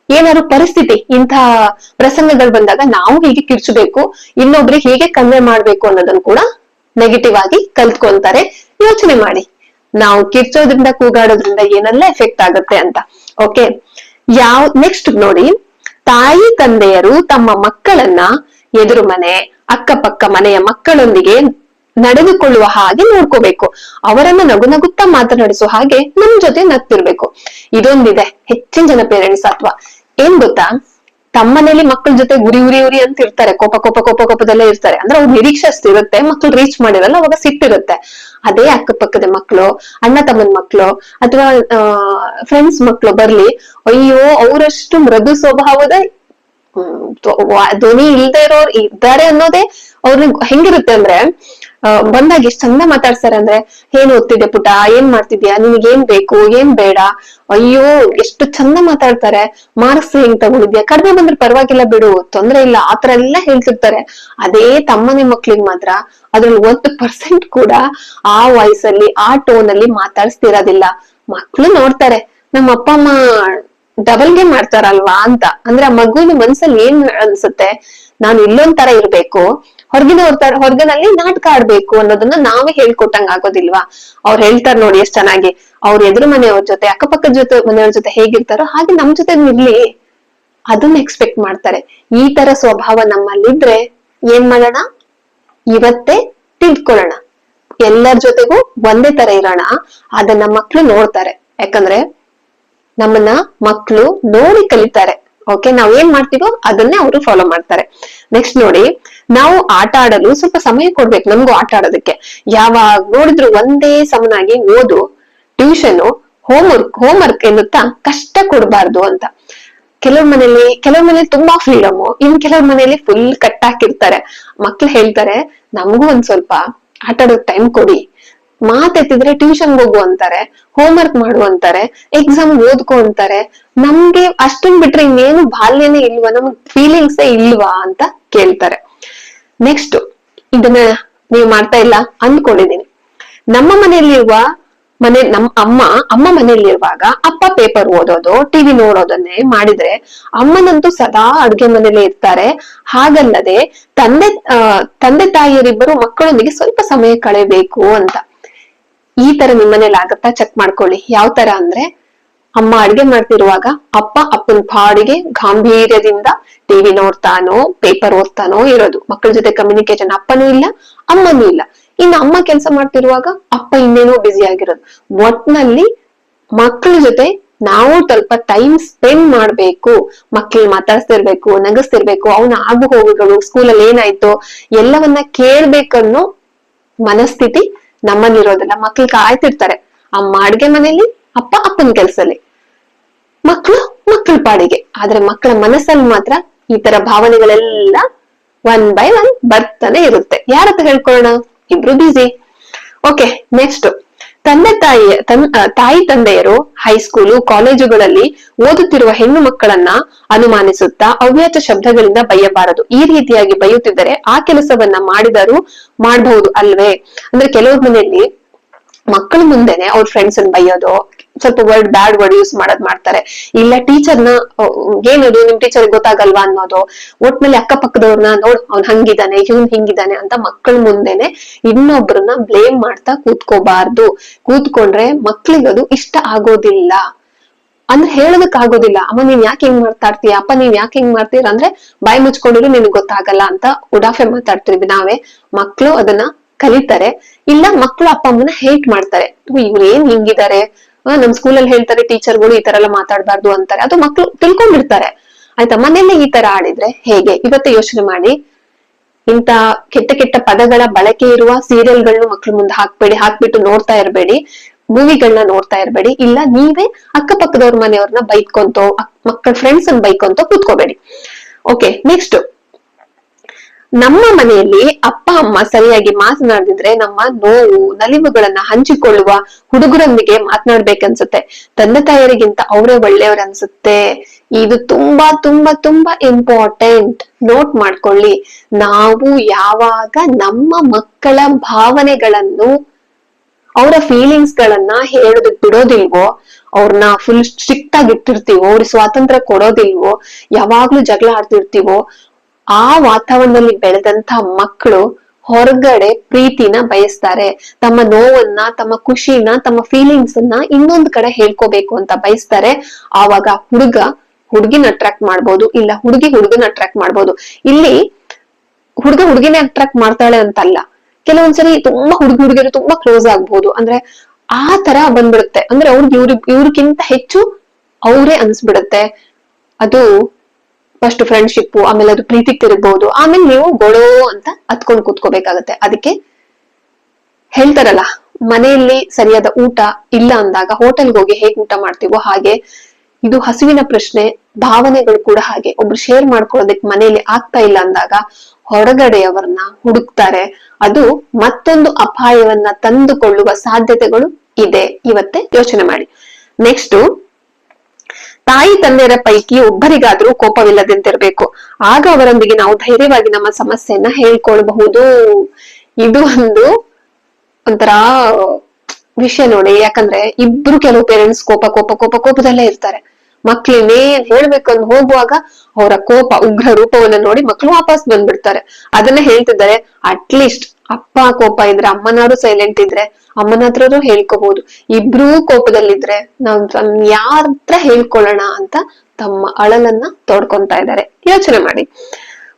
Speaker 1: ಏನಾದ್ರು ಪರಿಸ್ಥಿತಿ ಇಂತಹ ಪ್ರಸಂಗಗಳು ಬಂದಾಗ ನಾವು ಹೀಗೆ ಕಿರ್ಚಬೇಕು ಇನ್ನೊಬ್ರಿಗೆ ಹೇಗೆ ಕನ್ವೆ ಮಾಡ್ಬೇಕು ಅನ್ನೋದನ್ನ ಕೂಡ ನೆಗೆಟಿವ್ ಆಗಿ ಕಲ್ತ್ಕೊಂತಾರೆ. ಯೋಚನೆ ಮಾಡಿ. ನಾವು ಕಿರ್ಚೋದ್ರಿಂದ, ಕೂಗಾಡೋದ್ರಿಂದ ಏನೆಲ್ಲ ಎಫೆಕ್ಟ್ ಆಗುತ್ತೆ ಅಂತ. ಓಕೆ ಯಾವ ನೆಕ್ಸ್ಟ್ ನೋಡಿ. ತಾಯಿ, ತಂದೆಯರು ತಮ್ಮ ಮಕ್ಕಳನ್ನ ಎದುರು ಮನೆ, ಅಕ್ಕಪಕ್ಕ ಮನೆಯ ಮಕ್ಕಳೊಂದಿಗೆ ನಡೆದುಕೊಳ್ಳುವ ಹಾಗೆ ನೋಡ್ಕೋಬೇಕು. ಅವರನ್ನ ನಗು ನಗುತ್ತಾ ಮಾತನಾಡಿಸುವ ಹಾಗೆ ನಮ್ ಜೊತೆ ನಗ್ತಿರ್ಬೇಕು. ಇದೊಂದಿದೆ ಹೆಚ್ಚಿನ ಜನ ಪೇರೆಂಟ್ಸ್ ಅಥವಾ ಏನ್ ಗೊತ್ತಾ? ತಮ್ಮನೇಲಿ ಮಕ್ಕಳ ಜೊತೆ ಗುರಿ ಉರಿ ಉರಿ ಅಂತ ಇರ್ತಾರೆ. ಕೋಪ ಕೋಪ ಕೋಪ ಕೋಪದಲ್ಲೇ ಇರ್ತಾರೆ. ಅಂದ್ರೆ ಅವ್ರ ನಿರೀಕ್ಷೆ ಅಷ್ಟಿರುತ್ತೆ ಮಕ್ಳು ರೀಚ್ ಮಾಡಿರಲ್ಲ, ಅವಾಗ ಸಿಟ್ಟಿರುತ್ತೆ. ಅದೇ ಅಕ್ಕಪಕ್ಕದ ಮಕ್ಕಳು ಅಣ್ಣ ತಮ್ಮನ ಮಕ್ಕಳು ಅಥವಾ ಫ್ರೆಂಡ್ಸ್ ಮಕ್ಕಳು ಬರ್ಲಿ, ಅಯ್ಯೋ, ಅವರಷ್ಟು ಮೃದು ಸ್ವಭಾವದ ಧ್ವನಿ ಇಲ್ದೇ ಇರೋರು ಇದ್ದಾರೆ ಅನ್ನೋದೇ ಅವ್ರಿಗೆ ಹೆಂಗಿರುತ್ತೆ ಅಂದ್ರೆ ಬಂದಾಗ ಎಷ್ಟ್ ಚಂದ ಮಾತಾಡ್ತಾರೆ ಅಂದ್ರೆ, ಏನ್ ಓದ್ತಿದ್ಯಾ ಪುಟ? ಏನ್ ಮಾಡ್ತಿದ್ಯಾ? ನಿನ್ಗೆ ಏನ್ ಬೇಕು? ಏನ್ ಬೇಡ? ಅಯ್ಯೋ, ಎಷ್ಟು ಚಂದ ಮಾತಾಡ್ತಾರೆ. ಮಾರ್ಕ್ಸ್ ಹೆಂಗ್ ತಗೊಂಡಿದ್ಯಾ? ಕಡಿಮೆ ಬಂದ್ರೆ ಪರವಾಗಿಲ್ಲ ಬಿಡು, ತೊಂದ್ರೆ ಇಲ್ಲ. ಆತರ ಎಲ್ಲಾ ಹೇಳ್ತಿರ್ತಾರೆ. ಅದೇ ತಮ್ಮನೆ ಮಕ್ಳಿಗೆ ಮಾತ್ರ ಅದ್ರಲ್ಲಿ ಒಂದು ಪರ್ಸೆಂಟ್ ಕೂಡ ಆ ವಯಸ್ಸಲ್ಲಿ ಆ ಟೋನ್ ಅಲ್ಲಿ ಮಾತಾಡ್ಸ್ತಿರೋದಿಲ್ಲ. ಮಕ್ಳು ನೋಡ್ತಾರೆ. ನಮ್ಮ ಅಪ್ಪ ಅಮ್ಮ ಡಬಲ್ಗೆ ಮಾಡ್ತಾರಲ್ವಾ? ಅಂತ. ಅಂದ್ರೆ ಆ ಮಗುವಿನ ಮನ್ಸಲ್ಲಿ ಏನ್ ಅನ್ಸುತ್ತೆ? ನಾನು ಇಲ್ಲೊಂದ್ ತರ ಇರ್ಬೇಕು. ಹೊರಗಿನ ತರ ಹೊರಗನಲ್ಲಿ ನಾಟಕ ಆಡ್ಬೇಕು ಅನ್ನೋದನ್ನ ನಾವೇ ಹೇಳ್ಕೊಟ್ಟಂಗ ಆಗೋದಿಲ್ವಾ? ಅವ್ರು ಹೇಳ್ತಾರ ನೋಡಿ ಎಷ್ಟ್ ಚೆನ್ನಾಗಿ. ಅವ್ರ ಎದುರು ಮನೆಯವ್ರ ಜೊತೆ, ಅಕ್ಕಪಕ್ಕದ ಜೊತೆ, ಮನೆಯವ್ರ ಜೊತೆ ಹೇಗಿರ್ತಾರೋ ಹಾಗೆ ನಮ್ ಜೊತೆ ಇರ್ಲಿ. ಅದನ್ನ ಎಕ್ಸ್ಪೆಕ್ಟ್ ಮಾಡ್ತಾರೆ. ಈ ತರ ಸ್ವಭಾವ ನಮ್ಮಲ್ಲಿದ್ರೆ ಏನ್ ಮಾಡೋಣ? ಇವತ್ತೇ ತಿಳ್ಕೊಳ್ಳೋಣ. ಎಲ್ಲರ ಜೊತೆಗೂ ಒಂದೇ ತರ ಇರೋಣ. ಅದನ್ನ ಮಕ್ಳು ನೋಡ್ತಾರೆ. ಯಾಕಂದ್ರೆ ನಮ್ಮನ್ನ ಮಕ್ಕಳು ನೋಡಿ ಕಲಿತಾರೆ. ಓಕೆ ನಾವ್ ಏನ್ ಮಾಡ್ತೀವೋ ಅದನ್ನೇ ಅವರು ಫಾಲೋ ಮಾಡ್ತಾರೆ. ನೆಕ್ಸ್ಟ್ ನೋಡಿ, ನಾವು ಆಟ ಆಡಲು ಸ್ವಲ್ಪ ಸಮಯ ಕೊಡ್ಬೇಕು ನಮಗೂ ಆಟ ಆಡೋದಕ್ಕೆ. ಯಾವಾಗ ನೋಡಿದ್ರು ಒಂದೇ ಸಮನಾಗಿ ಓದು tuition homework homework ಎನ್ನುತ್ತಾ ಕಷ್ಟ ಕೊಡಬಾರ್ದು ಅಂತ. ಕೆಲವ್ರ ಮನೇಲಿ ಕೆಲವ್ ಮನೇಲಿ ತುಂಬಾ ಫ್ರೀಡಮ್ ಇನ್ ಕೆಲವ್ರ ಮನೇಲಿ ಫುಲ್ ಕಟ್ ಹಾಕಿರ್ತಾರೆ. ಮಕ್ಳು ಹೇಳ್ತಾರೆ, ನಮಗೂ ಒಂದ್ ಸ್ವಲ್ಪ ಆಟ ಆಡೋಕ್ ಟೈಮ್ ಕೊಡಿ. ಮಾತೆತ್ತಿದ್ರೆ ಟ್ಯೂಷನ್ ಹೋಗು ಅಂತಾರೆ ಹೋಮ್ ವರ್ಕ್ ಮಾಡು ಅಂತಾರೆ ಎಕ್ಸಾಮ್ ಓದ್ಕೊ ಅಂತಾರೆ, ನಮ್ಗೆ ಅಷ್ಟನ್ ಬಿಟ್ರೆ ಇನ್ನೇನು ಬಾಲ್ಯನೇ ಇಲ್ವಾ, ನಮಗ್ ಫೀಲಿಂಗ್ಸ್ ಇಲ್ವಾ ಅಂತ ಕೇಳ್ತಾರೆ. ನೆಕ್ಸ್ಟ್ ಇದನ್ನ ನೀವು ಮಾಡ್ತಾ ಇಲ್ಲ, ಅಂದ್ಕೊಂಡಿದೀನಿ. ನಮ್ಮ ಮನೆಯಲ್ಲಿರುವ ಮನೆ, ನಮ್ ಅಮ್ಮ ಅಮ್ಮ ಮನೆಯಲ್ಲಿರುವಾಗ ಅಪ್ಪ ಪೇಪರ್ ಓದೋದು ಟಿವಿ ನೋಡೋದನ್ನೇ ಮಾಡಿದ್ರೆ ಅಮ್ಮನಂತೂ ಸದಾ ಅಡ್ಗೆ ಮನೇಲೆ ಇರ್ತಾರೆ. ಹಾಗಲ್ಲದೆ ತಂದೆ ತಂದೆ ತಾಯಿಯರಿಬ್ಬರು ಮಕ್ಕಳೊಂದಿಗೆ ಸ್ವಲ್ಪ ಸಮಯ ಕಳೆಯಬೇಕು ಅಂತ. ಈ ತರ ನಿಮ್ಮನೇಲಿ ಆಗತ್ತಾ? ಚೆಕ್ ಮಾಡ್ಕೊಳ್ಳಿ. ಯಾವ ತರ ಅಂದ್ರೆ, ಅಮ್ಮ ಅಡ್ಗೆ ಮಾಡ್ತಿರುವಾಗ ಅಪ್ಪ ಅಪ್ಪನ ಪಾಡಿಗೆ ಗಾಂಭೀರ್ಯದಿಂದ ಟಿವಿ ನೋಡ್ತಾನೋ ಪೇಪರ್ ಓದ್ತಾನೋ ಇರೋದು. ಮಕ್ಕಳ ಜೊತೆ ಕಮ್ಯುನಿಕೇಶನ್ ಅಪ್ಪನೂ ಇಲ್ಲ, ಅಮ್ಮನೂ ಇಲ್ಲ. ಇನ್ನು ಅಮ್ಮ ಕೆಲಸ ಮಾಡ್ತಿರುವಾಗ ಅಪ್ಪ ಇನ್ನೇನೋ ಬ್ಯುಸಿ ಆಗಿರೋದು. ಒಟ್ನಲ್ಲಿ ಮಕ್ಕಳ ಜೊತೆ ನಾವು ಸ್ವಲ್ಪ ಟೈಮ್ ಸ್ಪೆಂಡ್ ಮಾಡ್ಬೇಕು. ಮಕ್ಕಳು ಮಾತಾಡ್ಸ್ತಿರ್ಬೇಕು, ನಗಸ್ತಿರ್ಬೇಕು. ಅವನ ಆಗು ಹೋಗುಗಳು ಸ್ಕೂಲಲ್ಲಿ ಏನಾಯ್ತು, ಎಲ್ಲವನ್ನ ಕೇಳ್ಬೇಕನ್ನೋ ಮನಸ್ಥಿತಿ ನಮ್ಮಲ್ಲಿರೋದಿಲ್ಲ ಮಕ್ಳು ಕಾಯ್ತಿರ್ತಾರೆ ಅಮ್ಮ ಅಡ್ಗೆ ಮನೇಲಿ ಅಪ್ಪ ಅಪ್ಪನ ಕೆಲ್ಸಲ್ಲಿ. ಮಕ್ಕಳು ಮಕ್ಕಳ ಪಾಡಿಗೆ. ಆದ್ರೆ ಮಕ್ಕಳ ಮನಸ್ಸಲ್ಲಿ ಮಾತ್ರ ಈ ತರ ಭಾವನೆಗಳೆಲ್ಲ ಒನ್ ಬೈ ಒನ್ ಬರ್ತಾನೆ ಇರುತ್ತೆ. ಯಾರ ಹತ್ರ ಹೇಳ್ಕೊಳ್ಳೋಣ? ಇಬ್ರು ಬ್ಯುಸಿ ಓಕೆ ನೆಕ್ಸ್ಟ್ ತಂದೆ ತಾಯಿ ತಾಯಿ ತಂದೆಯರು ಹೈಸ್ಕೂಲು ಕಾಲೇಜುಗಳಲ್ಲಿ ಓದುತ್ತಿರುವ ಹೆಣ್ಣು ಮಕ್ಕಳನ್ನ ಅನುಮಾನಿಸುತ್ತಾ ಅವ್ಯಾಚ ಶಬ್ದಗಳಿಂದ ಬೈಯಬಾರದು. ಈ ರೀತಿಯಾಗಿ ಬೈಯುತ್ತಿದ್ದರೆ ಆ ಕೆಲಸವನ್ನ ಮಾಡಿದರೂ ಮಾಡಬಹುದು ಅಲ್ವೇ? ಅಂದ್ರೆ ಕೆಲವ್ರ ಮನೆಯಲ್ಲಿ ಮಕ್ಕಳ ಮುಂದೆನೆ ಅವ್ರ ಫ್ರೆಂಡ್ಸ್ ಅನ್ನ ಬೈಯೋದು ಸ್ವಲ್ಪ ವರ್ಡ್ ಬ್ಯಾಡ್ ವರ್ಡ್ ಯೂಸ್ ಮಾಡೋದ್ ಮಾಡ್ತಾರೆ. ಇಲ್ಲ ಟೀಚರ್ನ ಏನದು ನಿಮ್ ಟೀಚರ್ ಗೊತ್ತಾಗಲ್ವಾ ಅನ್ನೋದು. ಒಟ್ನಲ್ಲಿ ಅಕ್ಕಪಕ್ಕದವ್ರನ್ನ ನೋಡ್, ಅವ್ನ್ ಹಂಗಿದಾನೆ, ಇವ್ನ್ ಹಿಂಗಿದಾನೆ ಅಂತ ಮಕ್ಕಳ ಮುಂದೆನೆ ಇನ್ನೊಬ್ರನ್ನ ಬ್ಲೇಮ್ ಮಾಡ್ತಾ ಕೂತ್ಕೋಬಾರ್ದು. ಕೂತ್ಕೊಂಡ್ರೆ ಮಕ್ಳಿಗೆ ಅದು ಇಷ್ಟ ಆಗೋದಿಲ್ಲ. ಅಂದ್ರೆ ಹೇಳೋದಕ್ ಆಗೋದಿಲ್ಲ. ಅಮ್ಮ, ನೀನ್ ಯಾಕೆ ಹಿಂಗ್ ಮಾತಾಡ್ತೀಯ ಅಪ್ಪ, ನೀವ್ ಯಾಕೆ ಹಿಂಗ್ ಮಾಡ್ತೀರ? ಅಂದ್ರೆ ಬಾಯಿ ಮುಚ್ಕೊಂಡಿದ್ರು ನಿನ್ಗ್ ಗೊತ್ತಾಗಲ್ಲ ಅಂತ ಉಡಾಫೆ ಮಾತಾಡ್ತಿದ್ವಿ ನಾವೇ. ಮಕ್ಳು ಅದನ್ನ ಕಲಿತಾರೆ. ಇಲ್ಲ ಮಕ್ಳು ಅಪ್ಪ, ಅಮ್ಮನ ಹೇಟ್ ಮಾಡ್ತಾರೆ. ಇವ್ರು ಏನ್ ಹಿಂಗಿದ್ದಾರೆ ನಮ್ ಸ್ಕೂಲಲ್ಲಿ ಹೇಳ್ತಾರೆ ಟೀಚರ್ಗಳು ಈ ತರ ಎಲ್ಲ ಮಾತಾಡ್ಬಾರ್ದು ಅಂತಾರೆ. ಅದು ಮಕ್ಳು ತಿಳ್ಕೊಂಡಿರ್ತಾರೆ ಆಯ್ತಾ? ಮನೇಲಿ ಈ ತರ ಆಡಿದ್ರೆ ಹೇಗೆ? ಇವತ್ತೇ ಯೋಚನೆ ಮಾಡಿ. ಇಂತ ಕೆಟ್ಟ ಕೆಟ್ಟ ಪದಗಳ ಬಳಕೆ ಇರುವ ಸೀರಿಯಲ್ಗಳನ್ನ ಮಕ್ಳ ಮುಂದೆ ಹಾಕ್ಬೇಡಿ. ಹಾಕ್ಬಿಟ್ಟು ನೋಡ್ತಾ ಇರ್ಬೇಡಿ. ಮೂವಿಗಳನ್ನ ನೋಡ್ತಾ ಇರ್ಬೇಡಿ. ಇಲ್ಲ, ನೀವೇ ಅಕ್ಕಪಕ್ಕದವ್ರ ಮನೆಯವ್ರನ್ನ ಬೈಕೊಂತೋ ಮಕ್ಕಳ ಫ್ರೆಂಡ್ಸ್ ಅನ್ನ ಬೈಕೊಂತೋ ಕೂತ್ಕೋಬೇಡಿ. ಓಕೆ ನೆಕ್ಸ್ಟ್ ನಮ್ಮ ಮನೆಯಲ್ಲಿ ಅಪ್ಪ, ಅಮ್ಮ ಸರಿಯಾಗಿ ಮಾತನಾಡದಿದ್ರೆ ನಮ್ಮ ನೋವು, ನಲಿವುಗಳನ್ನ ಹಂಚಿಕೊಳ್ಳುವ ಹುಡುಗರೊಂದಿಗೆ ಮಾತನಾಡ್ಬೇಕನ್ಸುತ್ತೆ. ತಂದೆ ತಾಯಿಯರಿಗಿಂತ ಅವರೇ ಒಳ್ಳೆಯವರನ್ಸುತ್ತೆ. ಇದು ತುಂಬಾ ತುಂಬಾ ತುಂಬಾ ಇಂಪಾರ್ಟೆಂಟ್ ನೋಟ್ ಮಾಡ್ಕೊಳ್ಳಿ. ನಾವು ಯಾವಾಗ ನಮ್ಮ ಮಕ್ಕಳ ಭಾವನೆಗಳನ್ನು, ಅವರ ಫೀಲಿಂಗ್ಸ್ ಗಳನ್ನ ಹೇಳೋದಕ್ ಬಿಡೋದಿಲ್ವೋ ಅವ್ರನ್ನ ಫುಲ್ ಸ್ಟ್ರಿಕ್ಟ್ ಆಗಿ ಇಟ್ಟಿರ್ತೀವೋ, ಅವ್ರಿಗೆ ಸ್ವಾತಂತ್ರ್ಯ ಕೊಡೋದಿಲ್ವೋ, ಯಾವಾಗ್ಲೂ ಜಗಳ ಆಡ್ತಿರ್ತೀವೋ ಆ ವಾತಾವರಣದಲ್ಲಿ ಬೆಳೆದಂತ ಮಕ್ಕಳು ಹೊರಗಡೆ ಪ್ರೀತಿನ ಬಯಸ್ತಾರೆ. ತಮ್ಮ ನೋವನ್ನ, ತಮ್ಮ ಖುಷಿನ, ತಮ್ಮ ಫೀಲಿಂಗ್ಸ್ ಅನ್ನ ಇನ್ನೊಂದ್ ಕಡೆ ಹೇಳ್ಕೋಬೇಕು ಅಂತ ಬಯಸ್ತಾರೆ. ಆವಾಗ ಹುಡುಗ ಹುಡುಗಿನ ಅಟ್ರಾಕ್ಟ್ ಮಾಡ್ಬೋದು, ಇಲ್ಲ ಹುಡುಗಿ ಹುಡುಗನ ಅಟ್ರಾಕ್ಟ್ ಮಾಡ್ಬೋದು. ಇಲ್ಲಿ ಹುಡುಗ ಹುಡುಗಿನೇ ಅಟ್ರಾಕ್ಟ್ ಮಾಡ್ತಾಳೆ ಅಂತಲ್ಲ, ಕೆಲವೊಂದ್ಸರಿ ತುಂಬಾ ಹುಡುಗ ಹುಡುಗಿಯರು ತುಂಬಾ ಕ್ಲೋಸ್ ಆಗ್ಬಹುದು ಅಂದ್ರೆ ಆ ತರ ಬಂದ್ಬಿಡುತ್ತೆ. ಅಂದ್ರೆ ಅವ್ರಿಗೆ ಇವ್ರಿಗೆ ಇವ್ರಿಗಿಂತ ಹೆಚ್ಚು ಅವರೇ ಅನ್ಸ್ಬಿಡುತ್ತೆ. ಅದು ಫಸ್ಟ್ ಫ್ರೆಂಡ್ಶಿಪ್ ಆಮೇಲೆ ಅದು ಪ್ರೀತಿ ತಿರುಗಬಹುದು ಆಮೇಲೆ ನೀವು ಗೊಳೋ ಅಂತ ಹತ್ಕೊಂಡ್ ಕೂತ್ಕೋಬೇಕಾಗತ್ತೆ. ಅದಕ್ಕೆ ಹೇಳ್ತಾರಲ್ಲ, ಮನೆಯಲ್ಲಿ ಸರಿಯಾದ ಊಟ ಇಲ್ಲ ಅಂದಾಗ ಹೋಟೆಲ್ಗೆ ಹೋಗಿ ಹೇಗೆ ಊಟ ಮಾಡ್ತೀವೋ ಹಾಗೆ, ಇದು ಹಸುವಿನ ಪ್ರಶ್ನೆ, ಭಾವನೆಗಳು ಕೂಡ ಹಾಗೆ. ಒಬ್ರು ಶೇರ್ ಮಾಡ್ಕೊಳ್ಳೋದಕ್ಕೆ ಮನೆಯಲ್ಲಿ ಆಗ್ತಾ ಇಲ್ಲ ಅಂದಾಗ ಹೊರಗಡೆಯವರನ್ನ ಹುಡುಕ್ತಾರೆ. ಅದು ಮತ್ತೊಂದು ಅಪಾಯವನ್ನ ತಂದುಕೊಳ್ಳುವ ಸಾಧ್ಯತೆಗಳು ಇದೆ. ಇವತ್ತೇ ಯೋಚನೆ ಮಾಡಿ. ನೆಕ್ಸ್ಟ್ ತಾಯಿ ತಂದೆಯರ ಪೈಕಿ ಒಬ್ಬರಿಗಾದ್ರೂ ಕೋಪವಿಲ್ಲದಂತಿರ್ಬೇಕು. ಆಗ ಅವರೊಂದಿಗೆ ನಾವು ಧೈರ್ಯವಾಗಿ ನಮ್ಮ ಸಮಸ್ಯೆಯನ್ನ ಹೇಳ್ಕೊಳ್ಬಹುದು. ಇದು ಒಂದು ಒಂಥರ ವಿಷಯ ನೋಡಿ, ಯಾಕಂದ್ರೆ ಇಬ್ರು ಕೆಲವು ಪೇರೆಂಟ್ಸ್ ಕೋಪ ಕೋಪ ಕೋಪ, ಕೋಪದಲ್ಲೇ ಇರ್ತಾರೆ. ಮಕ್ಳು ಇನ್ನೇನ್ ಹೇಳ್ಬೇಕು ಅಂತ ಹೋಗುವಾಗ ಅವರ ಕೋಪ, ಉಗ್ರ ರೂಪವನ್ನ ನೋಡಿ ಮಕ್ಳು ವಾಪಸ್ ಬಂದ್ಬಿಡ್ತಾರೆ. ಅದನ್ನ ಹೇಳ್ತಿದ್ದಾರೆ ಅಟ್ಲೀಸ್ಟ್ ಅಪ್ಪ ಕೋಪ ಇದ್ರೆ, ಅಮ್ಮನಾರು ಸೈಲೆಂಟ್ ಇದ್ರೆ ಅಮ್ಮನ ಹತ್ರನೂ ಹೇಳ್ಕೋಬಹುದು ಇಬ್ರೂ ಕೋಪದಲ್ಲಿದ್ರೆ ನಾವ್ ಯಾರ ಹತ್ರ ಹೇಳ್ಕೊಳ್ಳೋಣ ಅಂತ ತಮ್ಮ ಅಳಲನ್ನ ತೋಡ್ಕೊಂತಾ ಇದ್ದಾರೆ. ಯೋಚನೆ ಮಾಡಿ.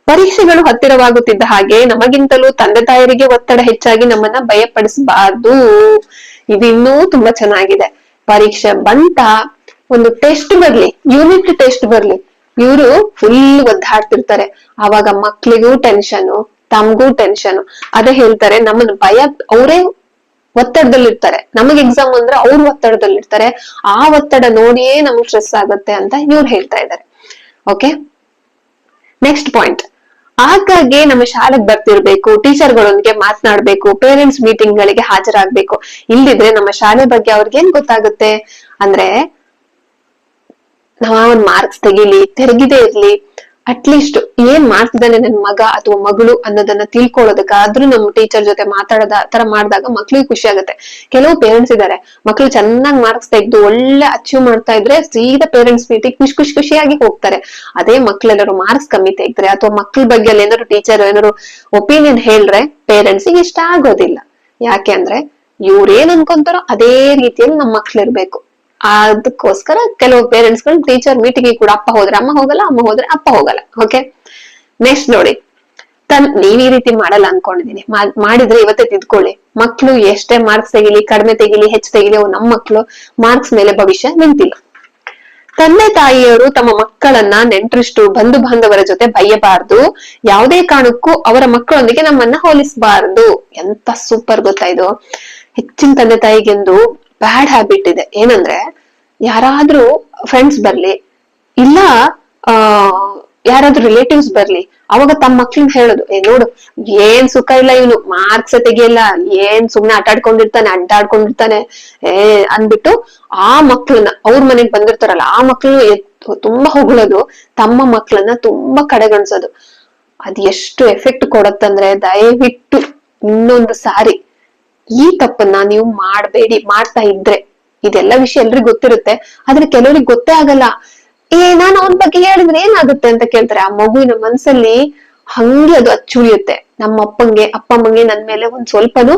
Speaker 1: ಪರೀಕ್ಷೆಗಳು ಹತ್ತಿರವಾಗುತ್ತಿದ್ದ ಹಾಗೆ ನಮಗಿಂತಲೂ ತಂದೆ ತಾಯರಿಗೆ ಒತ್ತಡ ಹೆಚ್ಚಾಗಿ ನಮ್ಮನ್ನ ಭಯಪಡಿಸಬಾರ್ದು. ಇದಿನ್ನೂ ತುಂಬಾ ಚೆನ್ನಾಗಿದೆ. ಪರೀಕ್ಷೆ ಬಂತ, ಒಂದು ಟೆಸ್ಟ್ ಬರ್ಲಿ ಯೂನಿಟ್ ಟೆಸ್ಟ್ ಬರ್ಲಿ. ಇವರು ಫುಲ್ ಒದ್ದಾಡ್ತಿರ್ತಾರೆ. ಅವಾಗ ಮಕ್ಳಿಗೂ ಟೆನ್ಷನ್ ತಮ್ಗೂ ಟೆನ್ಷನ್ ಅದೇ ಹೇಳ್ತಾರೆ ನಮ್ಮನ್ನ ಭಯ ಅವರೇ ಒತ್ತಡದಲ್ಲಿರ್ತಾರೆ. ನಮಗ್ ಎಕ್ಸಾಮ್ ಅಂದ್ರೆ ಅವ್ರ ಒತ್ತಡದಲ್ಲಿ ಇರ್ತಾರೆ ಆ ಒತ್ತಡ ನೋಡಿಯೇ ನಮ್ಗೆ ಸ್ಟ್ರೆಸ್ ಆಗುತ್ತೆ ಅಂತ ಇವ್ರು ಹೇಳ್ತಾ ಇದ್ದಾರೆ. ಓಕೆ ನೆಕ್ಸ್ಟ್ ಪಾಯಿಂಟ್ ಆಗಾಗ್ಗೆ ನಮ್ಮ ಶಾಲೆಗೆ ಬರ್ತಿರ್ಬೇಕು, ಟೀಚರ್ಗಳೊಂದಿಗೆ ಮಾತನಾಡ್ಬೇಕು ಪೇರೆಂಟ್ಸ್ ಮೀಟಿಂಗ್ ಗಳಿಗೆ ಹಾಜರಾಗ್ಬೇಕು. ಇಲ್ದಿದ್ರೆ ನಮ್ಮ ಶಾಲೆ ಬಗ್ಗೆ ಅವ್ರಿಗೆ ಏನ್ ಗೊತ್ತಾಗುತ್ತೆ? ಅಂದ್ರೆ ನಾವ್ ಮಾರ್ಕ್ಸ್ ತೆಗಿಲಿ, ತೆರಗಿದೆ ಇರ್ಲಿ ಅಟ್ಲೀಸ್ಟ್ ಏನ್ ಮಾಡ್ತಿದ್ದಾನೆ ನನ್ ಮಗ ಅಥವಾ ಮಗಳು ಅನ್ನೋದನ್ನ ತಿಳ್ಕೊಳ್ಳೋದಕ್ಕಾದ್ರೂ ನಮ್ಮ ಟೀಚರ್ ಜೊತೆ ಮಾತಾಡೋದ ತರ ಮಾಡಿದಾಗ ಮಕ್ಳಿಗೆ ಖುಷಿ ಆಗುತ್ತೆ. ಕೆಲವು ಪೇರೆಂಟ್ಸ್ ಇದಾರೆ, ಮಕ್ಳು ಚೆನ್ನಾಗಿ ಮಾರ್ಕ್ಸ್ ತೆಗೆದು ಒಳ್ಳೆ ಅಚೀವ್ ಮಾಡ್ತಾ ಇದ್ರೆ ಸೀದಾ ಪೇರೆಂಟ್ಸ್ ಮೀಟಿಂಗ್ ಖುಷಿ ಖುಷಿ, ಖುಷಿಯಾಗಿ ಹೋಗ್ತಾರೆ. ಅದೇ ಮಕ್ಳೆಲ್ಲರೂ ಮಾರ್ಕ್ಸ್ ಕಮ್ಮಿ ತೆಗೆದ್ರೆ ಅಥವಾ ಮಕ್ಳ ಬಗ್ಗೆ ಅಲ್ಲಿ ಏನಾದ್ರು ಟೀಚರ್ ಏನಾದ್ರು ಒಪಿನಿಯನ್ ಹೇಳ್ರೆ ಪೇರೆಂಟ್ಸ್ ಇಷ್ಟ ಆಗೋದಿಲ್ಲ. ಯಾಕೆ ಅಂದ್ರೆ ಇವ್ರೇನ್ ಅನ್ಕೊಂತಾರೋ ಅದೇ ರೀತಿಯಲ್ಲಿ ನಮ್ಮ ಮಕ್ಳು ಇರ್ಬೇಕು. ಅದಕ್ಕೋಸ್ಕರ ಕೆಲವು ಪೇರೆಂಟ್ಸ್ಗಳು ಟೀಚರ್ ಮೀಟಿಂಗ್ ಕೂಡ ಅಪ್ಪ ಹೋದ್ರೆ ಅಮ್ಮ ಹೋಗಲ್ಲ, ಅಮ್ಮ ಹೋದ್ರೆ ಅಪ್ಪ ಹೋಗಲ್ಲ ಓಕೆ ನೆಕ್ಸ್ಟ್ ನೋಡಿ. ತನ್ ನೀವ್ ಈ ರೀತಿ ಮಾಡಲ್ಲ ಅನ್ಕೊಂಡಿದೀನಿ. ಮಾಡಿದ್ರೆ ಇವತ್ತೇ ತಿದ್ಕೊಳ್ಳಿ. ಮಕ್ಳು ಎಷ್ಟೇ ಮಾರ್ಕ್ಸ್ ತೆಗಿಲಿ, ಕಡಿಮೆ ತೆಗಿಲಿ, ಹೆಚ್ಚು ತೆಗಿಲಿ, ಅವು ನಮ್ಮ ಮಕ್ಳು ಮಾರ್ಕ್ಸ್ ಮೇಲೆ ಭವಿಷ್ಯ ನಿಂತಿಲ್ಲ. ತಂದೆ ತಾಯಿಯವರು ತಮ್ಮ ಮಕ್ಕಳನ್ನ ನೆಂಟರಿಷ್ಟು ಬಂಧು ಬಾಂಧವರ ಜೊತೆ ಬಯ್ಯಬಾರ್ದು ಯಾವುದೇ ಕಾರಣಕ್ಕೂ ಅವರ ಮಕ್ಕಳೊಂದಿಗೆ ನಮ್ಮನ್ನ ಹೋಲಿಸಬಾರ್ದು. ಎಂತ ಸೂಪರ್ ಗೊತ್ತಾ ಹೆಚ್ಚಿನ ತಂದೆ ತಾಯಿಗೆಂದು ಬ್ಯಾಡ್ ಹ್ಯಾಬಿಟ್ ಇದೆ. ಏನಂದ್ರೆ, ಯಾರಾದ್ರೂ ಫ್ರೆಂಡ್ಸ್ ಬರ್ಲಿ, ಇಲ್ಲ, ಆ, ಯಾರಾದ್ರೂ ರಿಲೇಟಿವ್ಸ್ ಬರ್ಲಿ, ಅವಾಗ ತಮ್ಮ ಮಕ್ಳಿಗೆ ಹೇಳೋದು, ಏ ನೋಡು, ಏನ್ ಸುಖ ಇಲ್ಲ ಇವನು ಮಾರ್ಕ್ಸ್ ತೆಗಿಯಲ್ಲ, ಏನ್ ಸುಮ್ನೆ ಆಟಾಡ್ಕೊಂಡಿರ್ತಾನೆ ಅಡ್ಡಾಡ್ಕೊಂಡಿರ್ತಾನೆ ಏ, ಅಂದ್ಬಿಟ್ಟು ಆ ಮಕ್ಳನ್ನ, ಅವ್ರ ಮನೆಗ್ ಬಂದಿರ್ತಾರಲ್ಲ, ಆ ಮಕ್ಳು ತುಂಬಾ ಹೊಗಳೋದು, ತಮ್ಮ ಮಕ್ಳನ್ನ ತುಂಬಾ ಕಡೆಗಣಿಸೋದು. ಅದ್ ಎಷ್ಟು ಎಫೆಕ್ಟ್ ಕೊಡತ್ತಂದ್ರೆ, ದಯವಿಟ್ಟು ಇನ್ನೊಂದು ಸಾರಿ ಈ ತಪ್ಪನ್ನ ನೀವು ಮಾಡ್ಬೇಡಿ, ಮಾಡ್ತಾ ಇದ್ರೆ. ಇದೆಲ್ಲ ವಿಷಯ ಎಲ್ರಿಗೂ ಗೊತ್ತಿರುತ್ತೆ. ಆದ್ರೆ ಕೆಲವ್ರಿಗೆ ಗೊತ್ತೇ ಆಗಲ್ಲ. ಏ, ನಾನು ಅವನ ಬಗ್ಗೆ ಹೇಳಿದ್ರೆ ಏನಾಗುತ್ತೆ ಅಂತ ಕೇಳ್ತಾರೆ. ಆ ಮಗುವಿನ ಮನ್ಸಲ್ಲಿ ಹಂಗೆ ಅದು ಅಚ್ಚುಳಿಯುತ್ತೆ. ನಮ್ಮ ಅಪ್ಪಂಗೆ, ಅಪ್ಪ ಅಮ್ಮಂಗೆ ನನ್ ಮೇಲೆ ಒಂದ್ ಸ್ವಲ್ಪನೂ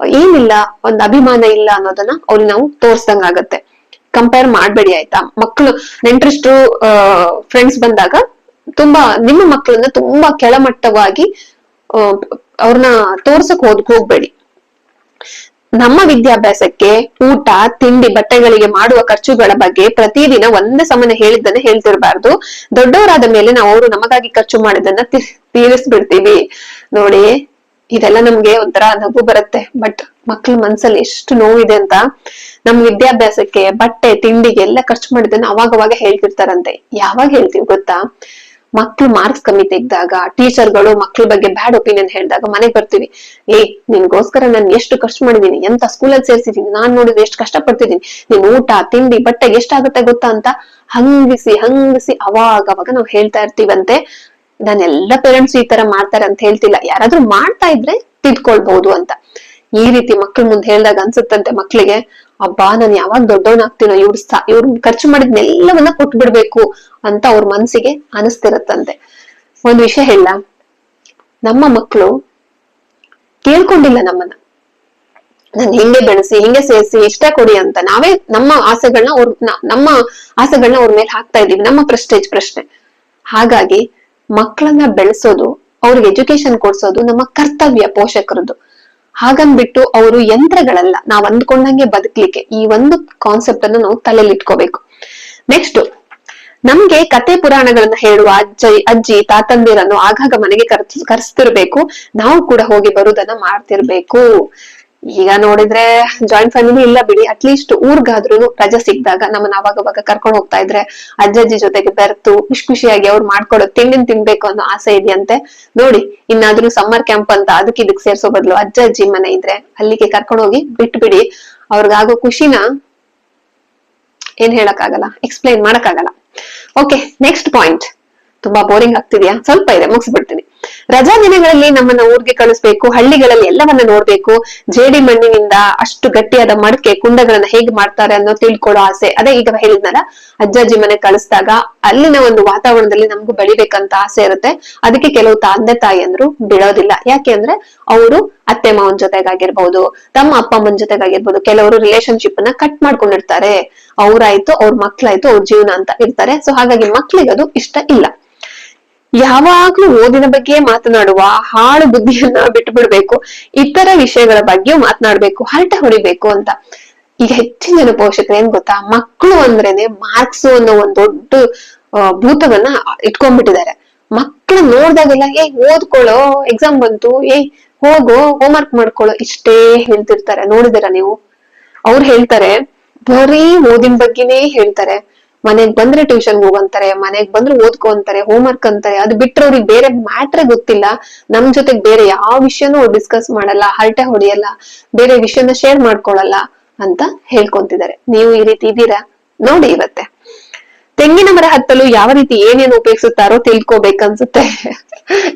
Speaker 1: ಏನಿಲ್ಲ, ಒಂದ್ ಅಭಿಮಾನ ಇಲ್ಲ ಅನ್ನೋದನ್ನ ಅವ್ರಿಗೆ ನಾವು ತೋರ್ಸ್ದಂಗ ಆಗತ್ತೆ. ಕಂಪೇರ್ ಮಾಡ್ಬೇಡಿ ಆಯ್ತಾ? ಮಕ್ಕಳು ನೆಂಟ್ರಿಷ್ಟು ಫ್ರೆಂಡ್ಸ್ ಬಂದಾಗ ತುಂಬಾ, ನಿಮ್ಮ ಮಕ್ಕಳನ್ನ ತುಂಬಾ ಕೆಳಮಟ್ಟವಾಗಿ ಅವ್ರನ್ನ ತೋರ್ಸಕ್ ಹೋದ್ ಹೋಗ್ಬೇಡಿ. ನಮ್ಮ ವಿದ್ಯಾಭ್ಯಾಸಕ್ಕೆ ಊಟ, ತಿಂಡಿ, ಬಟ್ಟೆಗಳಿಗೆ ಮಾಡುವ ಖರ್ಚುಗಳ ಬಗ್ಗೆ ಪ್ರತಿದಿನ ಒಂದೇ ಸಮನೆ ಹೇಳಿದ್ದನ್ನ ಹೇಳ್ತಿರ್ಬಾರ್ದು. ದೊಡ್ಡವರಾದ ಮೇಲೆ ನಾವು ಅವರು ನಮಗಾಗಿ ಖರ್ಚು ಮಾಡಿದ್ದನ್ನ ತೀರಿಸ್ಬಿಡ್ತೀವಿ. ನೋಡಿ, ಇದೆಲ್ಲ ನಮ್ಗೆ ಒಂಥರ ನಗು ಬರುತ್ತೆ. ಬಟ್ ಮಕ್ಳ ಮನ್ಸಲ್ಲಿ ಎಷ್ಟು ನೋವಿದೆ ಅಂತ ನಮ್ ವಿದ್ಯಾಭ್ಯಾಸಕ್ಕೆ ಬಟ್ಟೆ, ತಿಂಡಿಗೆ ಎಲ್ಲ ಖರ್ಚು ಮಾಡಿದ್ದನ್ನ ಅವಾಗವಾಗ ಹೇಳ್ತಿರ್ತಾರಂತೆ. ಯಾವಾಗ ಹೇಳ್ತೀವಿ ಗೊತ್ತಾ? ಮಕ್ಳು ಮಾರ್ಕ್ಸ್ ಕಮ್ಮಿ ತೆಗ್ದಾಗ ಟೀಚರ್ಗಳು ಮಕ್ಳ ಬಗ್ಗೆ ಬ್ಯಾಡ್ ಒಪಿನಿಯನ್ ಹೇಳಿದಾಗ ಮನೆಗ್ ಬರ್ತೀವಿ. ಏ, ನಿನ್ಗೋಸ್ಕರ ನಾನು ಎಷ್ಟು ಕಷ್ಟ ಮಾಡಿದೀನಿ, ಎಂತ ಸ್ಕೂಲಲ್ಲಿ ಸೇರ್ಸಿದೀನಿ, ನಾನ್ ನೋಡಿದ್ರೆ ಎಷ್ಟು ಕಷ್ಟ ಪಡ್ತಿದ್ದೀನಿ ನಿನ್ ಊಟ, ತಿಂಡಿ, ಬಟ್ಟೆ ಎಷ್ಟಾಗುತ್ತೆ ಗೊತ್ತಾ ಅಂತ ಹಂಗಿಸಿ ಹಂಗಿಸಿ ಅವಾಗ ಅವಾಗ ನಾವು ಹೇಳ್ತಾ ಇರ್ತೀವಂತೆ. ನಾನೆಲ್ಲ ಪೇರೆಂಟ್ಸ್ ಈ ತರ ಮಾಡ್ತಾರೆ ಅಂತ ಹೇಳ್ತಿಲ್ಲ. ಯಾರಾದ್ರೂ ಮಾಡ್ತಾ ಇದ್ರೆ ತಿದ್ಕೊಳ್ಬಹುದು ಅಂತ. ಈ ರೀತಿ ಮಕ್ಳ ಮುಂದೆ ಹೇಳ್ದಾಗ ಅನ್ಸುತ್ತಂತೆ ಮಕ್ಳಿಗೆ, ಅಬ್ಬಾ, ನಾನು ಯಾವಾಗ ದೊಡ್ಡವನಾಗ್ತೀನೋ, ಇವ್ರು ಇವ್ರು ಖರ್ಚು ಮಾಡಿದ್ನೆಲ್ಲವನ್ನ ಕೊಟ್ಟು ಬಿಡ್ಬೇಕು ಅಂತ ಅವ್ರ ಮನ್ಸಿಗೆ ಅನಿಸ್ತಿರತ್ತಂತೆ. ಒಂದ್ ವಿಷಯ ಹೇಳ. ನಮ್ಮ ಮಕ್ಕಳು ಕೇಳ್ಕೊಂಡಿಲ್ಲ ನಮ್ಮನ್ನ. ನನ್ ಹಿಂಗೆ ಬೆಳೆಸಿ, ಹಿಂಗೆ ಸೇರಿಸಿ, ಇಷ್ಟ ಕೊಡಿ ಅಂತ ನಾವೇ ನಮ್ಮ ಆಸೆಗಳನ್ನ ಅವ್ರ ನಮ್ಮ ಆಸೆಗಳನ್ನ ಅವ್ರ ಮೇಲೆ ಹಾಕ್ತಾ ಇದೀವಿ ನಮ್ಮ ಪ್ರೆಸ್ಟೇಜ್ ಪ್ರಶ್ನೆ. ಹಾಗಾಗಿ ಮಕ್ಕಳನ್ನ ಬೆಳೆಸೋದು, ಅವ್ರಿಗೆ ಎಜುಕೇಶನ್ ಕೊಡ್ಸೋದು ನಮ್ಮ ಕರ್ತವ್ಯ ಪೋಷಕರದ್ದು. ಹಾಗಂದ್ಬಿಟ್ಟು ಅವರು ಯಂತ್ರಗಳಲ್ಲ ನಾವ್ ಅಂದ್ಕೊಂಡಂಗೆ ಬದುಕ್ಲಿಕ್ಕೆ ಈ ಒಂದು ಕಾನ್ಸೆಪ್ಟ್ ಅನ್ನು ನಾವು ತಲೆಯಲ್ಲಿ ಇಟ್ಕೋಬೇಕು. ನೆಕ್ಸ್ಟ್ ನಮ್ಗೆ ಕತೆ ಪುರಾಣಗಳನ್ನ ಹೇಳುವ ಅಜ್ಜಿ ಅಜ್ಜಿ, ತಾತಂದಿರನ್ನು ಆಗಾಗ ಮನೆಗೆ ಕರ್ಸ್ ಕರ್ಸ್ತಿರ್ಬೇಕು. ನಾವು ಕೂಡ ಹೋಗಿ ಬರುದನ್ನ ಮಾಡ್ತಿರ್ಬೇಕು. ಈಗ ನೋಡಿದ್ರೆ ಜಾಯಿಂಟ್ ಫ್ಯಾಮಿಲಿ ಇಲ್ಲ ಬಿಡಿ. ಅಟ್ಲೀಸ್ಟ್ ಊರ್ಗಾದ್ರೂ ರಜೆ ಸಿಕ್ಕಿದಾಗ ನಮ್ಮನ್ನ ಅವಾಗ ಕರ್ಕೊಂಡು ಹೋಗ್ತಾ ಇದ್ರೆ ಅಜ್ಜಜ್ಜಿ ಜೊತೆಗೆ ಬೆರೆತು, ಖುಷಿ ಖುಷಿಯಾಗಿ ಅವ್ರು ಮಾಡ್ಕೊಡೋ ತಿಂಡಿನ ತಿನ್ಬೇಕು ಅನ್ನೋ ಆಸೆ ಇದೆಯಂತೆ. ನೋಡಿ, ಇನ್ನಾದ್ರೂ ಸಮ್ಮರ್ ಕ್ಯಾಂಪ್ ಅಂತ ಅದಕ್ಕೆ ಇದಕ್ಕೆ ಸೇರ್ಸೋ ಬದಲು ಅಜ್ಜ, ಅಜ್ಜಿ ಮನೆ ಇದ್ರೆ ಅಲ್ಲಿಗೆ ಕರ್ಕೊಂಡು ಹೋಗಿ ಬಿಟ್ಬಿಡಿ. ಅವ್ರಿಗಾಗೋ ಖುಷಿನ ಏನ್ ಹೇಳಕ್ಕಾಗಲ್ಲ? ಎಕ್ಸ್ಪ್ಲೈನ್ ಮಾಡಕ್ಕಾಗಲ್ಲ. ಓಕೆ ನೆಕ್ಸ್ಟ್ ಪಾಯಿಂಟ್ ತುಂಬಾ ಬೋರಿಂಗ್ ಆಗ್ತಿದೆಯಾ? ಸ್ವಲ್ಪ ಇದೆ ಮುಗಿಸ್ಬಿಡ್ತೀನಿ. ರಜಾ ದಿನಗಳಲ್ಲಿ ನಮ್ಮನ್ನ ಊರಿಗೆ ಕಳಿಸ್ಬೇಕು, ಹಳ್ಳಿಗಳಲ್ಲಿ ಎಲ್ಲವನ್ನ ನೋಡ್ಬೇಕು, ಜೇಡಿ ಮಣ್ಣಿನಿಂದ ಅಷ್ಟು ಗಟ್ಟಿಯಾದ ಮಡಕೆ ಕುಂಡಗಳನ್ನ ಹೇಗ್ ಮಾಡ್ತಾರೆ ಅನ್ನೋ ತಿಳ್ಕೊಳ್ಳೋ ಆಸೆ. ಅದೇ ಈಗ ಹೇಳಿದ್ನಲ್ಲ ಅಜ್ಜಾಜಿ ಮನೆ ಕಳಿಸಿದಾಗ ಅಲ್ಲಿನ ಒಂದು ವಾತಾವರಣದಲ್ಲಿ ನಮ್ಗೂ ಬೆಳಿಬೇಕಂತ ಆಸೆ ಇರುತ್ತೆ. ಅದಕ್ಕೆ ಕೆಲವು ತಂದೆ ತಾಯಿಯಂದ್ರು ಬಿಡೋದಿಲ್ಲ. ಯಾಕೆ ಅಂದ್ರೆ ಅವರು ಅತ್ತೆ ಮಾವನ್ ಜೊತೆಗಾಗಿರ್ಬಹುದು ತಮ್ಮ ಅಪ್ಪ ಅಮ್ಮನ ಜೊತೆಗಾಗಿರ್ಬೋದು, ಕೆಲವರು ರಿಲೇಶನ್ಶಿಪ್ ಅನ್ನ ಕಟ್ ಮಾಡ್ಕೊಂಡಿರ್ತಾರೆ. ಅವ್ರಾಯ್ತು, ಅವ್ರ ಮಕ್ಳಾಯ್ತು, ಅವ್ರ ಜೀವನ ಅಂತ ಇರ್ತಾರೆ. ಸೊ ಹಾಗಾಗಿ ಮಕ್ಳಿಗೆ ಅದು ಇಷ್ಟ ಇಲ್ಲ. ಯಾವಾಗ್ಲೂ ಓದಿನ ಬಗ್ಗೆ ಮಾತನಾಡುವ ಹಾಳು ಬುದ್ಧಿಯನ್ನ ಬಿಟ್ಟು ಬಿಡ್ಬೇಕು ಇತರ ವಿಷಯಗಳ ಬಗ್ಗೆ ಮಾತನಾಡ್ಬೇಕು, ಹರಟ ಹೊಡಿಬೇಕು ಅಂತ. ಈಗ ಹೆಚ್ಚಿನ ಜನ ಪೋಷಕರು ಏನ್ ಗೊತ್ತಾ? ಮಕ್ಕಳು ಅಂದ್ರೇನೆ ಮಾರ್ಕ್ಸ್ ಅನ್ನೋ ಒಂದ್ ದೊಡ್ಡ ಭೂತವನ್ನ ಇಟ್ಕೊಂಡ್ಬಿಟ್ಟಿದ್ದಾರೆ. ಮಕ್ಕಳು ನೋಡ್ದಾಗೆಲ್ಲ ಏ ಓದ್ಕೊಳ್ಳೋ ಎಕ್ಸಾಮ್ ಬಂತು ಏ ಹೋಗೋ ಹೋಮ್ವರ್ಕ್ ಮಾಡ್ಕೊಳ್ಳೋ, ಇಷ್ಟೇ ಹೇಳ್ತಿರ್ತಾರೆ. ನೋಡಿದಿರ ನೀವು? ಅವ್ರು ಹೇಳ್ತಾರೆ, ಬರೀ ಓದಿನ ಬಗ್ಗೆನೇ ಹೇಳ್ತಾರೆ. ಮನೆಗ್ ಬಂದ್ರೆ ಟ್ಯೂಷನ್ ಹೋಗಂತಾರೆ, ಮನೆಗ್ ಬಂದ್ರೆ ಓದ್ಕೊಂತಾರೆ ಹೋಮ್ವರ್ಕ್ ಅಂತಾರೆ, ಅದು ಬಿಟ್ರೆ ಅವ್ರಿಗೆ ಬೇರೆ ಮ್ಯಾಟ್ರೆ ಗೊತ್ತಿಲ್ಲ. ನಮ್ ಜೊತೆಗ್ ಬೇರೆ ಯಾವ ವಿಷಯನೂ ಡಿಸ್ಕಸ್ ಮಾಡಲ್ಲ, ಹರಟೆ ಹೊಡೆಯಲ್ಲ, ಬೇರೆ ವಿಷಯನ ಶೇರ್ ಮಾಡ್ಕೊಳಲ್ಲ ಅಂತ ಹೇಳ್ಕೊಂತಿದ್ದಾರೆ. ನೀವು ಈ ರೀತಿ ಇದ್ದೀರಾ? ನೋಡಿ ಇವತ್ತೆ. ತೆಂಗಿನ ಮರ ಹತ್ತಲು ಯಾವ ರೀತಿ ಏನೇನು ಉಪಯೋಗಿಸುತ್ತಾರೋ ತಿಳ್ಕೊಬೇಕನ್ಸುತ್ತೆ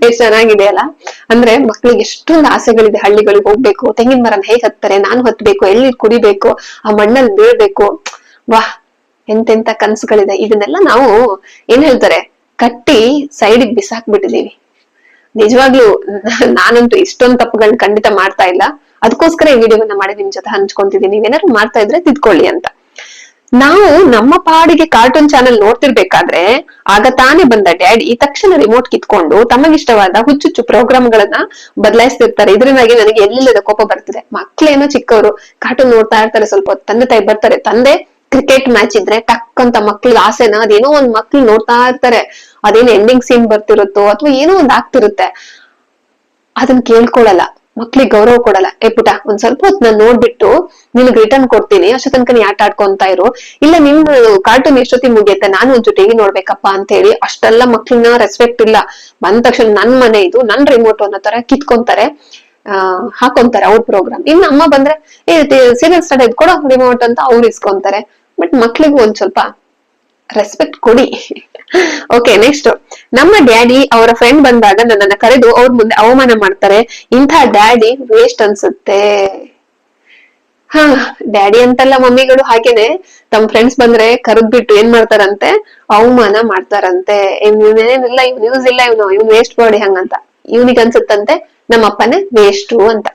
Speaker 1: ಎಷ್ಟ್ ಚೆನ್ನಾಗಿದೆ ಅಲ್ಲ? ಅಂದ್ರೆ ಮಕ್ಳಿಗೆ ಎಷ್ಟೊಂದು ಆಸೆಗಳಿದೆ ಹಳ್ಳಿಗಳಿಗೆ ಹೋಗ್ಬೇಕು, ತೆಂಗಿನ ಮರನ ಹೇಗ್ ಹತ್ತಾರೆ, ನಾನು ಹತ್ಬೇಕು, ಎಲ್ಲಿ ಕುಡಿಬೇಕು, ಆ ಮಣ್ಣಲ್ಲಿ ಬೀಳ್ಬೇಕು. ವಾಹ್ ಎಂತೆಂತ ಕನ್ಸುಗಳಿದೆ? ಇದನ್ನೆಲ್ಲ ನಾವು ಏನ್ ಹೇಳ್ತಾರೆ? ಕಟ್ಟಿ ಸೈಡಿಗೆ ಬಿಸಾಕ್ ಬಿಟ್ಟಿದೀವಿ ನಿಜವಾಗ್ಲೂ ನಾನಂತೂ ಇಷ್ಟೊಂದು ತಪ್ಪುಗಳನ್ನ ಖಂಡಿತ ಮಾಡ್ತಾ ಇಲ್ಲ. ಅದಕ್ಕೋಸ್ಕರ ಈ ವಿಡಿಯೋವನ್ನ ಮಾಡಿ ನಿಮ್ ಜೊತೆ ಹಂಚ್ಕೊತಿದೀನಿ. ನೀವೇನಾದ್ರು ಮಾಡ್ತಾ ಇದ್ರೆ ತಿದ್ಕೊಳ್ಳಿ ಅಂತ. ನಾವು ನಮ್ಮ ಪಾಡಿಗೆ ಕಾರ್ಟೂನ್ ಚಾನೆಲ್ ನೋಡ್ತಿರ್ಬೇಕಾದ್ರೆ ಆಗ ತಾನೇ ಬಂದ ಡ್ಯಾಡ್ ಈ ತಕ್ಷಣ ರಿಮೋಟ್ ಕಿತ್ಕೊಂಡು ತಮಗಿಷ್ಟವಾದ ಹುಚ್ಚುಚ್ಚು ಪ್ರೋಗ್ರಾಮ್ಗಳನ್ನ ಬದಲಾಯಿಸ್ತಿರ್ತಾರೆ. ಇದರಿಂದಾಗಿ ನನಗೆ ಎಲ್ಲಿಲ್ಲದ ಕೋಪ ಬರ್ತಿದೆ. ಮಕ್ಳೇನೋ ಚಿಕ್ಕವರು ಕಾರ್ಟೂನ್ ನೋಡ್ತಾ ಇರ್ತಾರೆ. ಸ್ವಲ್ಪ ತಂದೆ ತಾಯಿ ಬರ್ತಾರೆ. ತಂದೆ ಕ್ರಿಕೆಟ್ ಮ್ಯಾಚ್ ಇದ್ರೆ ಟಕ್ ಅಂತ ಮಕ್ಳ ಆಸೆನ? ಅದೇನೋ ಒಂದ್ ಮಕ್ಳು ನೋಡ್ತಾ ಇರ್ತಾರೆ. ಅದೇನೋ ಎಂಡಿಂಗ್ ಸೀನ್ ಬರ್ತಿರುತ್ತೋ ಅಥವಾ ಏನೋ ಒಂದ್ ಆಗ್ತಿರುತ್ತೆ. ಅದನ್ನ ಕೇಳ್ಕೊಳಲ್ಲ. ಮಕ್ಳಿಗೆ ಗೌರವ ಕೊಡಲ್ಲ. ಏ ಪುಟ, ಒಂದ್ ಸ್ವಲ್ಪ ಹೊತ್ತು ನಾನು ನೋಡ್ಬಿಟ್ಟು ನಿನ್ಗೆ ರಿಟರ್ನ್ ಕೊಡ್ತೀನಿ. ಅಷ್ಟೋ ತನಕ ನೀ ಆಟ ಆಡ್ಕೊಂತ ಇರು. ಇಲ್ಲ ನಿಮ್ ಕಾರ್ಟೂನ್ ಎಷ್ಟೊತ್ತಿ ಮುಗಿಯುತ್ತೆ? ನಾನು ಒಂಚೂರು ಟಿವಿ ನೋಡ್ಬೇಕಪ್ಪ ಅಂತ ಹೇಳಿ ಅಷ್ಟೆಲ್ಲ ಮಕ್ಳನ್ನ ರೆಸ್ಪೆಕ್ಟ್ ಇಲ್ಲ. ಬಂದ ತಕ್ಷಣ ನನ್ ಮನೆ ಇದು, ನನ್ ರಿಮೋಟ್ ಅನ್ನೋ ತರ ಕಿತ್ಕೊಂತಾರೆ. ಹಾಕೊಂತಾರೆ ಅವ್ರ ಪ್ರೋಗ್ರಾಮ್ ಇನ್ನು ಅಮ್ಮ ಬಂದ್ರೆ, ಏ ಸೀರಿಯಲ್ ಸ್ಟಾರ್ಟ್ ಆಯ್ತು, ಕೊಡೋ ರಿಮೋಟ್ ಅಂತ ಅವ್ರು ಇಸ್ಕೊಂತಾರೆ. ಬಟ್ ಮಕ್ಳಿಗೂ ಒಂದ್ ಸ್ವಲ್ಪ ರೆಸ್ಪೆಕ್ಟ್ ಕೊಡಿ. ಓಕೆ ನೆಕ್ಸ್ಟ್ ನಮ್ಮ ಡ್ಯಾಡಿ ಅವರ ಫ್ರೆಂಡ್ ಬಂದಾಗ ನನ್ನನ್ನ ಕರೆದು ಅವ್ರ ಮುಂದೆ ಅವಮಾನ ಮಾಡ್ತಾರೆ. ಇಂಥ ಡ್ಯಾಡಿ ವೇಸ್ಟ್ ಅನ್ಸುತ್ತೆ. ಹಾ ಡ್ಯಾಡಿ ಅಂತಲ್ಲ ಮಮ್ಮಿಗಳು ಹಾಗೇನೆ. ತಮ್ ಫ್ರೆಂಡ್ಸ್ ಬಂದ್ರೆ ಕರೆದ್ ಬಿಟ್ಟು ಏನ್ ಮಾಡ್ತಾರಂತೆ? ಅವಮಾನ ಮಾಡ್ತಾರಂತೆ. ಇವನೇನಿಲ್ಲ ಇವ್ ನ್ಯೂಸ್ ಇಲ್ಲ, ಇವನು, ಇವ್ನು ವೇಸ್ಟ್ ಬಾಡಿ ಹಂಗಂತ. ಇವನಿಗೆ ಅನ್ಸುತ್ತಂತೆ ನಮ್ಮ ಅಪ್ಪನೇ ವೇಸ್ಟು ಅಂತ.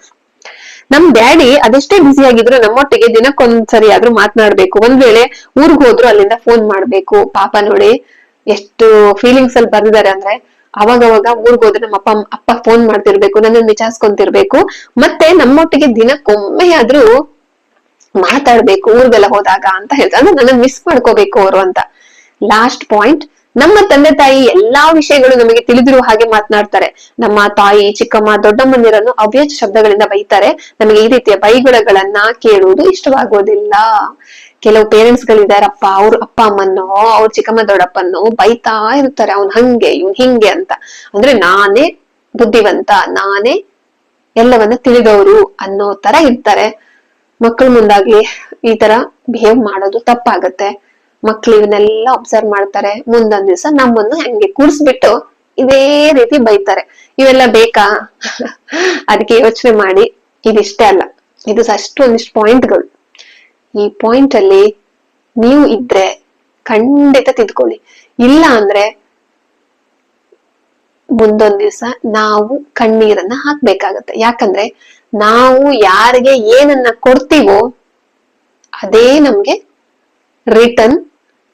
Speaker 1: ನಮ್ ಡ್ಯಾಡಿ ಅದೆಷ್ಟೇ ಬ್ಯುಸಿ ಆಗಿದ್ರು ನಮ್ಮೊಟ್ಟಿಗೆ ದಿನಕ್ಕೊಂದ್ಸರಿ ಆದ್ರೂ ಮಾತನಾಡ್ಬೇಕು. ಒಂದ್ ವೇಳೆ ಊರ್ಗ್ ಹೋದ್ರು ಅಲ್ಲಿಂದ ಫೋನ್ ಮಾಡ್ಬೇಕು. ಪಾಪ ನೋಡಿ ಎಷ್ಟು ಫೀಲಿಂಗ್ಸ್ ಅಲ್ಲಿ ಬರ್ದಿದ್ದಾರೆ ಅಂದ್ರೆ ಅವಾಗ ಅವಾಗ ಊರ್ಗ್ ಹೋದ್ರೆ ನಮ್ಮ ಅಪ್ಪ ಅಪ್ಪ ಫೋನ್ ಮಾಡ್ತಿರ್ಬೇಕು ನನ್ನನ್ನು ವಿಚಾರಿಸ್ಕೊಂತಿರ್ಬೇಕು ಮತ್ತೆ ನಮ್ಮೊಟ್ಟಿಗೆ ದಿನಕ್ಕೊಮ್ಮೆ ಆದ್ರೂ ಮಾತಾಡ್ಬೇಕು, ಊರ್ಗೆಲ್ಲ ಹೋದಾಗ ಅಂತ ಹೇಳ್ತಾರೆ. ಅಂದ್ರೆ ನನ್ನ ಮಿಸ್ ಮಾಡ್ಕೋಬೇಕು ಅವರು ಅಂತ. ಲಾಸ್ಟ್ ಪಾಯಿಂಟ್ ನಮ್ಮ ತಂದೆ ತಾಯಿ ಎಲ್ಲಾ ವಿಷಯಗಳು ನಮಗೆ ತಿಳಿದಿರುವ ಹಾಗೆ ಮಾತನಾಡ್ತಾರೆ. ನಮ್ಮ ತಾಯಿ, ಚಿಕ್ಕಮ್ಮ ದೊಡ್ಡಮ್ಮನಿರನ್ನು ಅವ್ಯಾಜ ಶಬ್ದಗಳಿಂದ ಬೈತಾರೆ. ನಮಗೆ ಈ ರೀತಿಯ ಬೈಗುಳಗಳನ್ನ ಕೇಳುವುದು ಇಷ್ಟವಾಗೋದಿಲ್ಲ. ಕೆಲವು ಪೇರೆಂಟ್ಸ್ ಗಳಿದಾರಪ್ಪ, ಅವ್ರ ಅಪ್ಪ ಅಮ್ಮನೋ, ಅವ್ರ ಚಿಕ್ಕಮ್ಮ, ದೊಡ್ಡಪ್ಪನೋ ಬೈತಾ ಇರ್ತಾರೆ. ಅವ್ನ್ ಹಂಗೆ, ಇವ್ನ್ ಹಿಂಗೆ ಅಂತ. ಅಂದ್ರೆ ನಾನೇ ಬುದ್ಧಿವಂತ, ನಾನೇ ಎಲ್ಲವನ್ನ ತಿಳಿದವರು ಅನ್ನೋ ತರ ಇರ್ತಾರೆ. ಮಕ್ಕಳ ಮುಂದಾಗ್ಲಿ ಈ ತರ ಬಿಹೇವ್ ಮಾಡೋದು ತಪ್ಪಾಗತ್ತೆ. ಮಕ್ಳು ಇವನ್ನೆಲ್ಲ ಅಬ್ಸರ್ವ್ ಮಾಡ್ತಾರೆ. ಮುಂದೊಂದ್ ದಿವ್ಸ ನಮ್ಮನ್ನು ಹಂಗೆ ಕೂರ್ಸ್ಬಿಟ್ಟು ಇದೇ ರೀತಿ ಬೈತಾರೆ. ಇವೆಲ್ಲ ಬೇಕಾ? ಅದಕ್ಕೆ ಯೋಚನೆ ಮಾಡಿ. ಇದಿಷ್ಟೇ ಅಲ್ಲ. ಇದು ಅಷ್ಟು ಒಂದಿಷ್ಟು ಪಾಯಿಂಟ್ಗಳು ಈ ಪಾಯಿಂಟ್ ಅಲ್ಲಿ ನೀವು ಇದ್ರೆ ಖಂಡಿತ ತಿದ್ಕೊಳ್ಳಿ. ಇಲ್ಲ ಅಂದ್ರೆ ಮುಂದೊಂದ್ ದಿವ್ಸ ನಾವು ಕಣ್ಣೀರನ್ನ ಹಾಕ್ಬೇಕಾಗತ್ತೆ. ಯಾಕಂದ್ರೆ ನಾವು ಯಾರಿಗೆ ಏನನ್ನ ಕೊಡ್ತೀವೋ, ಅದೇ ನಮ್ಗೆ ರಿಟರ್ನ್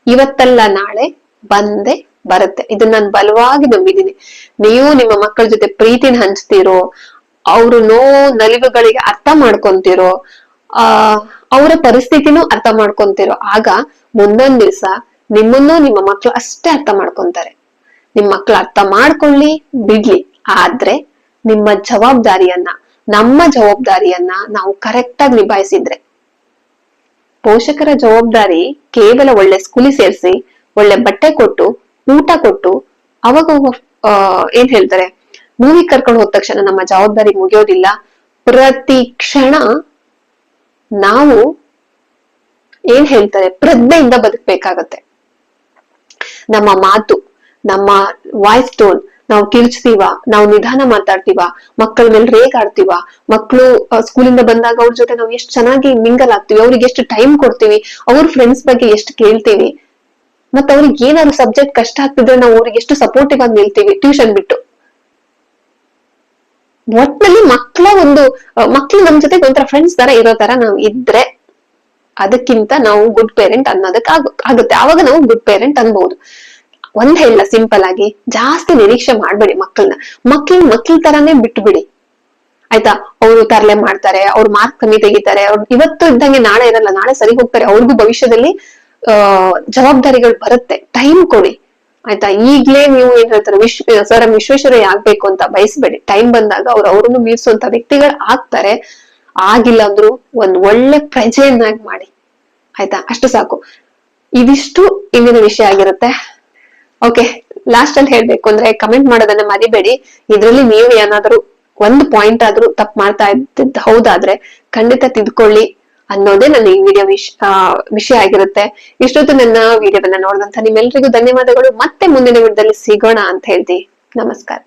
Speaker 1: ಇವತ್ತಲ್ಲ ನಾಳೆ ಬಂದೆ ಬರುತ್ತೆ. ಇದನ್ನ ನಾನು ಬಲವಾಗಿ ನಂಬಿದ್ದೀನಿ. ನೀವು ನಿಮ್ಮ ಮಕ್ಕಳ ಜೊತೆ ಪ್ರೀತಿನ ಹಂಚ್ತೀರೋ, ಅವರು ನೋವು, ನಲಿವುಗಳಿಗೆ ಅರ್ಥ ಮಾಡ್ಕೊಂತಿರೋ, ಆ, ಅವರ ಪರಿಸ್ಥಿತಿನೂ ಅರ್ಥ ಮಾಡ್ಕೊಂತಿರೋ, ಆಗ ಮುಂದೊಂದ್ ದಿವ್ಸ ನಿಮ್ಮನ್ನು ನಿಮ್ಮ ಮಕ್ಕಳು ಅಷ್ಟೇ ಅರ್ಥ ಮಾಡ್ಕೊಂತಾರೆ. ನಿಮ್ಮ ಮಕ್ಕಳು ಅರ್ಥ ಮಾಡ್ಕೊಳ್ಳಿ, ಬಿಡ್ಲಿ. ಆದ್ರೆ ನಿಮ್ಮ ಜವಾಬ್ದಾರಿಯನ್ನ, ನಮ್ಮ ಜವಾಬ್ದಾರಿಯನ್ನ ನಾವು ಕರೆಕ್ಟ್ ಆಗಿ ನಿಭಾಯಿಸಿದ್ರೆ ಪೋಷಕರ ಜವಾಬ್ದಾರಿ ಕೇವಲ ಒಳ್ಳೆ ಸ್ಕೂಲಿ ಸೇರಿಸಿ, ಒಳ್ಳೆ ಬಟ್ಟೆ ಕೊಟ್ಟು, ಊಟ ಕೊಟ್ಟು, ಅವಾಗ ಏನ್ ಹೇಳ್ತಾರೆ ಮೂವಿ ಕರ್ಕೊಂಡು ಹೋದ ತಕ್ಷಣ ನಮ್ಮ ಜವಾಬ್ದಾರಿ ಮುಗಿಯೋದಿಲ್ಲ. ಪ್ರತಿ ಕ್ಷಣ ನಾವು ಏನ್ ಹೇಳ್ತಾರೆ, ಪ್ರಜ್ಞೆಯಿಂದ ಬದುಕ್ಬೇಕಾಗತ್ತೆ. ನಮ್ಮ ಮಾತು, ನಮ್ಮ ವಾಯ್ಸ್ ಟೋನ್ ನಾವು ಕಿರ್ಚ್ತೀವ, ನಾವು ನಿಧಾನ ಮಾತಾಡ್ತೀವ, ಮಕ್ಕಳ ಮೇಲೆ ರೇಗಾಡ್ತೀವ ಮಕ್ಕಳು ಸ್ಕೂಲಿಂದ ಬಂದಾಗ ಅವ್ರ ಜೊತೆ ನಾವು ಎಷ್ಟು ಚೆನ್ನಾಗಿ ಮಿಂಗಲ್ ಆಗ್ತೀವಿ, ಅವ್ರಿಗೆ ಎಷ್ಟು ಟೈಮ್ ಕೊಡ್ತೀವಿ, ಅವ್ರ ಫ್ರೆಂಡ್ಸ್ ಬಗ್ಗೆ ಎಷ್ಟು ಕೇಳ್ತೀವಿ. ಮತ್ತೆ ಅವ್ರಿಗೆ ಏನಾದ್ರು ಸಬ್ಜೆಕ್ಟ್ ಕಷ್ಟ ಆಗ್ತಿದ್ರೆ ನಾವು ಅವ್ರಿಗೆ ಎಷ್ಟು ಸಪೋರ್ಟಿವ್ ಆಗಿ ನಿಲ್ತೀವಿ ಟ್ಯೂಷನ್ ಬಿಟ್ಟು. ಒಟ್ನಲ್ಲಿ ಮಕ್ಕಳ ಒಂದು ಮಕ್ಳು ನಮ್ ಜೊತೆ ಒಂಥರ ಫ್ರೆಂಡ್ಸ್ ತರ ಇರೋ ತರ ನಾವು ಇದ್ರೆ ಅದಕ್ಕಿಂತ ನಾವು ಗುಡ್ ಪೇರೆಂಟ್ ಅನ್ನೋದಕ್ಕೆ ಆಗುತ್ತೆ. ಆವಾಗ ನಾವು ಗುಡ್ ಪೇರೆಂಟ್ ಅನ್ಬಹುದು ಒಂದ್ ಇಲ್ಲ ಸಿಂಪಲ್ ಆಗಿ. ಜಾಸ್ತಿ ನಿರೀಕ್ಷೆ ಮಾಡ್ಬೇಡಿ ಮಕ್ಕಳನ್ನ. ಮಕ್ಳನ್ ಮಕ್ಳ ತರಾನೇ ಬಿಟ್ಬಿಡಿ. ಆಯ್ತಾ? ಅವರು ತರಲೆ ಮಾಡ್ತಾರೆ, ಅವ್ರ ಮಾರ್ಕ್ ಕಮ್ಮಿ ತೆಗಿತಾರೆ, ಅವ್ರು ಇವತ್ತು ಇದ್ದಂಗೆ ನಾಳೆ ಇರಲ್ಲ, ನಾಳೆ ಸರಿ ಹೋಗ್ತಾರೆ, ಅವ್ರಿಗೂ ಭವಿಷ್ಯದಲ್ಲಿ, ಆ, ಜವಾಬ್ದಾರಿಗಳು ಬರುತ್ತೆ. ಟೈಮ್ ಕೊಡಿ. ಆಯ್ತಾ? ಈಗ್ಲೇ ನೀವು ಏನ್ ಹೇಳ್ತಾರೆ ವಿಶ್ವ ಸರ್ ವಿಶ್ವೇಶ್ವರಯ್ಯ ಆಗ್ಬೇಕು ಅಂತ ಬಯಸ್ಬೇಡಿ. ಟೈಮ್ ಬಂದಾಗ ಅವ್ರು ಅವ್ರನ್ನು ಮೀರಿಸುವಂತ ವ್ಯಕ್ತಿಗಳು ಆಗ್ತಾರೆ. ಆಗಿಲ್ಲ ಅಂದ್ರು ಒಂದ್ ಒಳ್ಳೆ ಪ್ರಜೆಯನ್ನಾಗಿ ಮಾಡಿ. ಆಯ್ತಾ? ಅಷ್ಟು ಸಾಕು. ಇದಿಷ್ಟು ಇಂದಿನ ವಿಷಯ ಆಗಿರುತ್ತೆ. ಓಕೆ ಲಾಸ್ಟ್ ಅಲ್ಲಿ ಹೇಳ್ಬೇಕು ಅಂದ್ರೆ ಕಮೆಂಟ್ ಮಾಡೋದನ್ನ ಮರಿಬೇಡಿ. ಇದ್ರಲ್ಲಿ ನೀವು ಏನಾದ್ರೂ ಒಂದು ಪಾಯಿಂಟ್ ಆದ್ರೂ ತಪ್ಪು ಮಾಡ್ತಾ ಇದ್ದ ಹೌದಾದ್ರೆ ಖಂಡಿತ ತಿದ್ಕೊಳ್ಳಿ ಅನ್ನೋದೇ ನನ್ನ ಈ ವಿಡಿಯೋ ವಿಷ ವಿಷಯ ಆಗಿರುತ್ತೆ. ಇಷ್ಟೊತ್ತು ನನ್ನ ವಿಡಿಯೋವನ್ನ ನೋಡಿದಂತ ನಿಮ್ಮೆಲ್ಲರಿಗೂ ಧನ್ಯವಾದಗಳು. ಮತ್ತೆ ಮುಂದಿನ ವಿಡಿಯೋದಲ್ಲಿ ಸಿಗೋಣ ಅಂತ ಹೇಳ್ತಿ. ನಮಸ್ಕಾರ.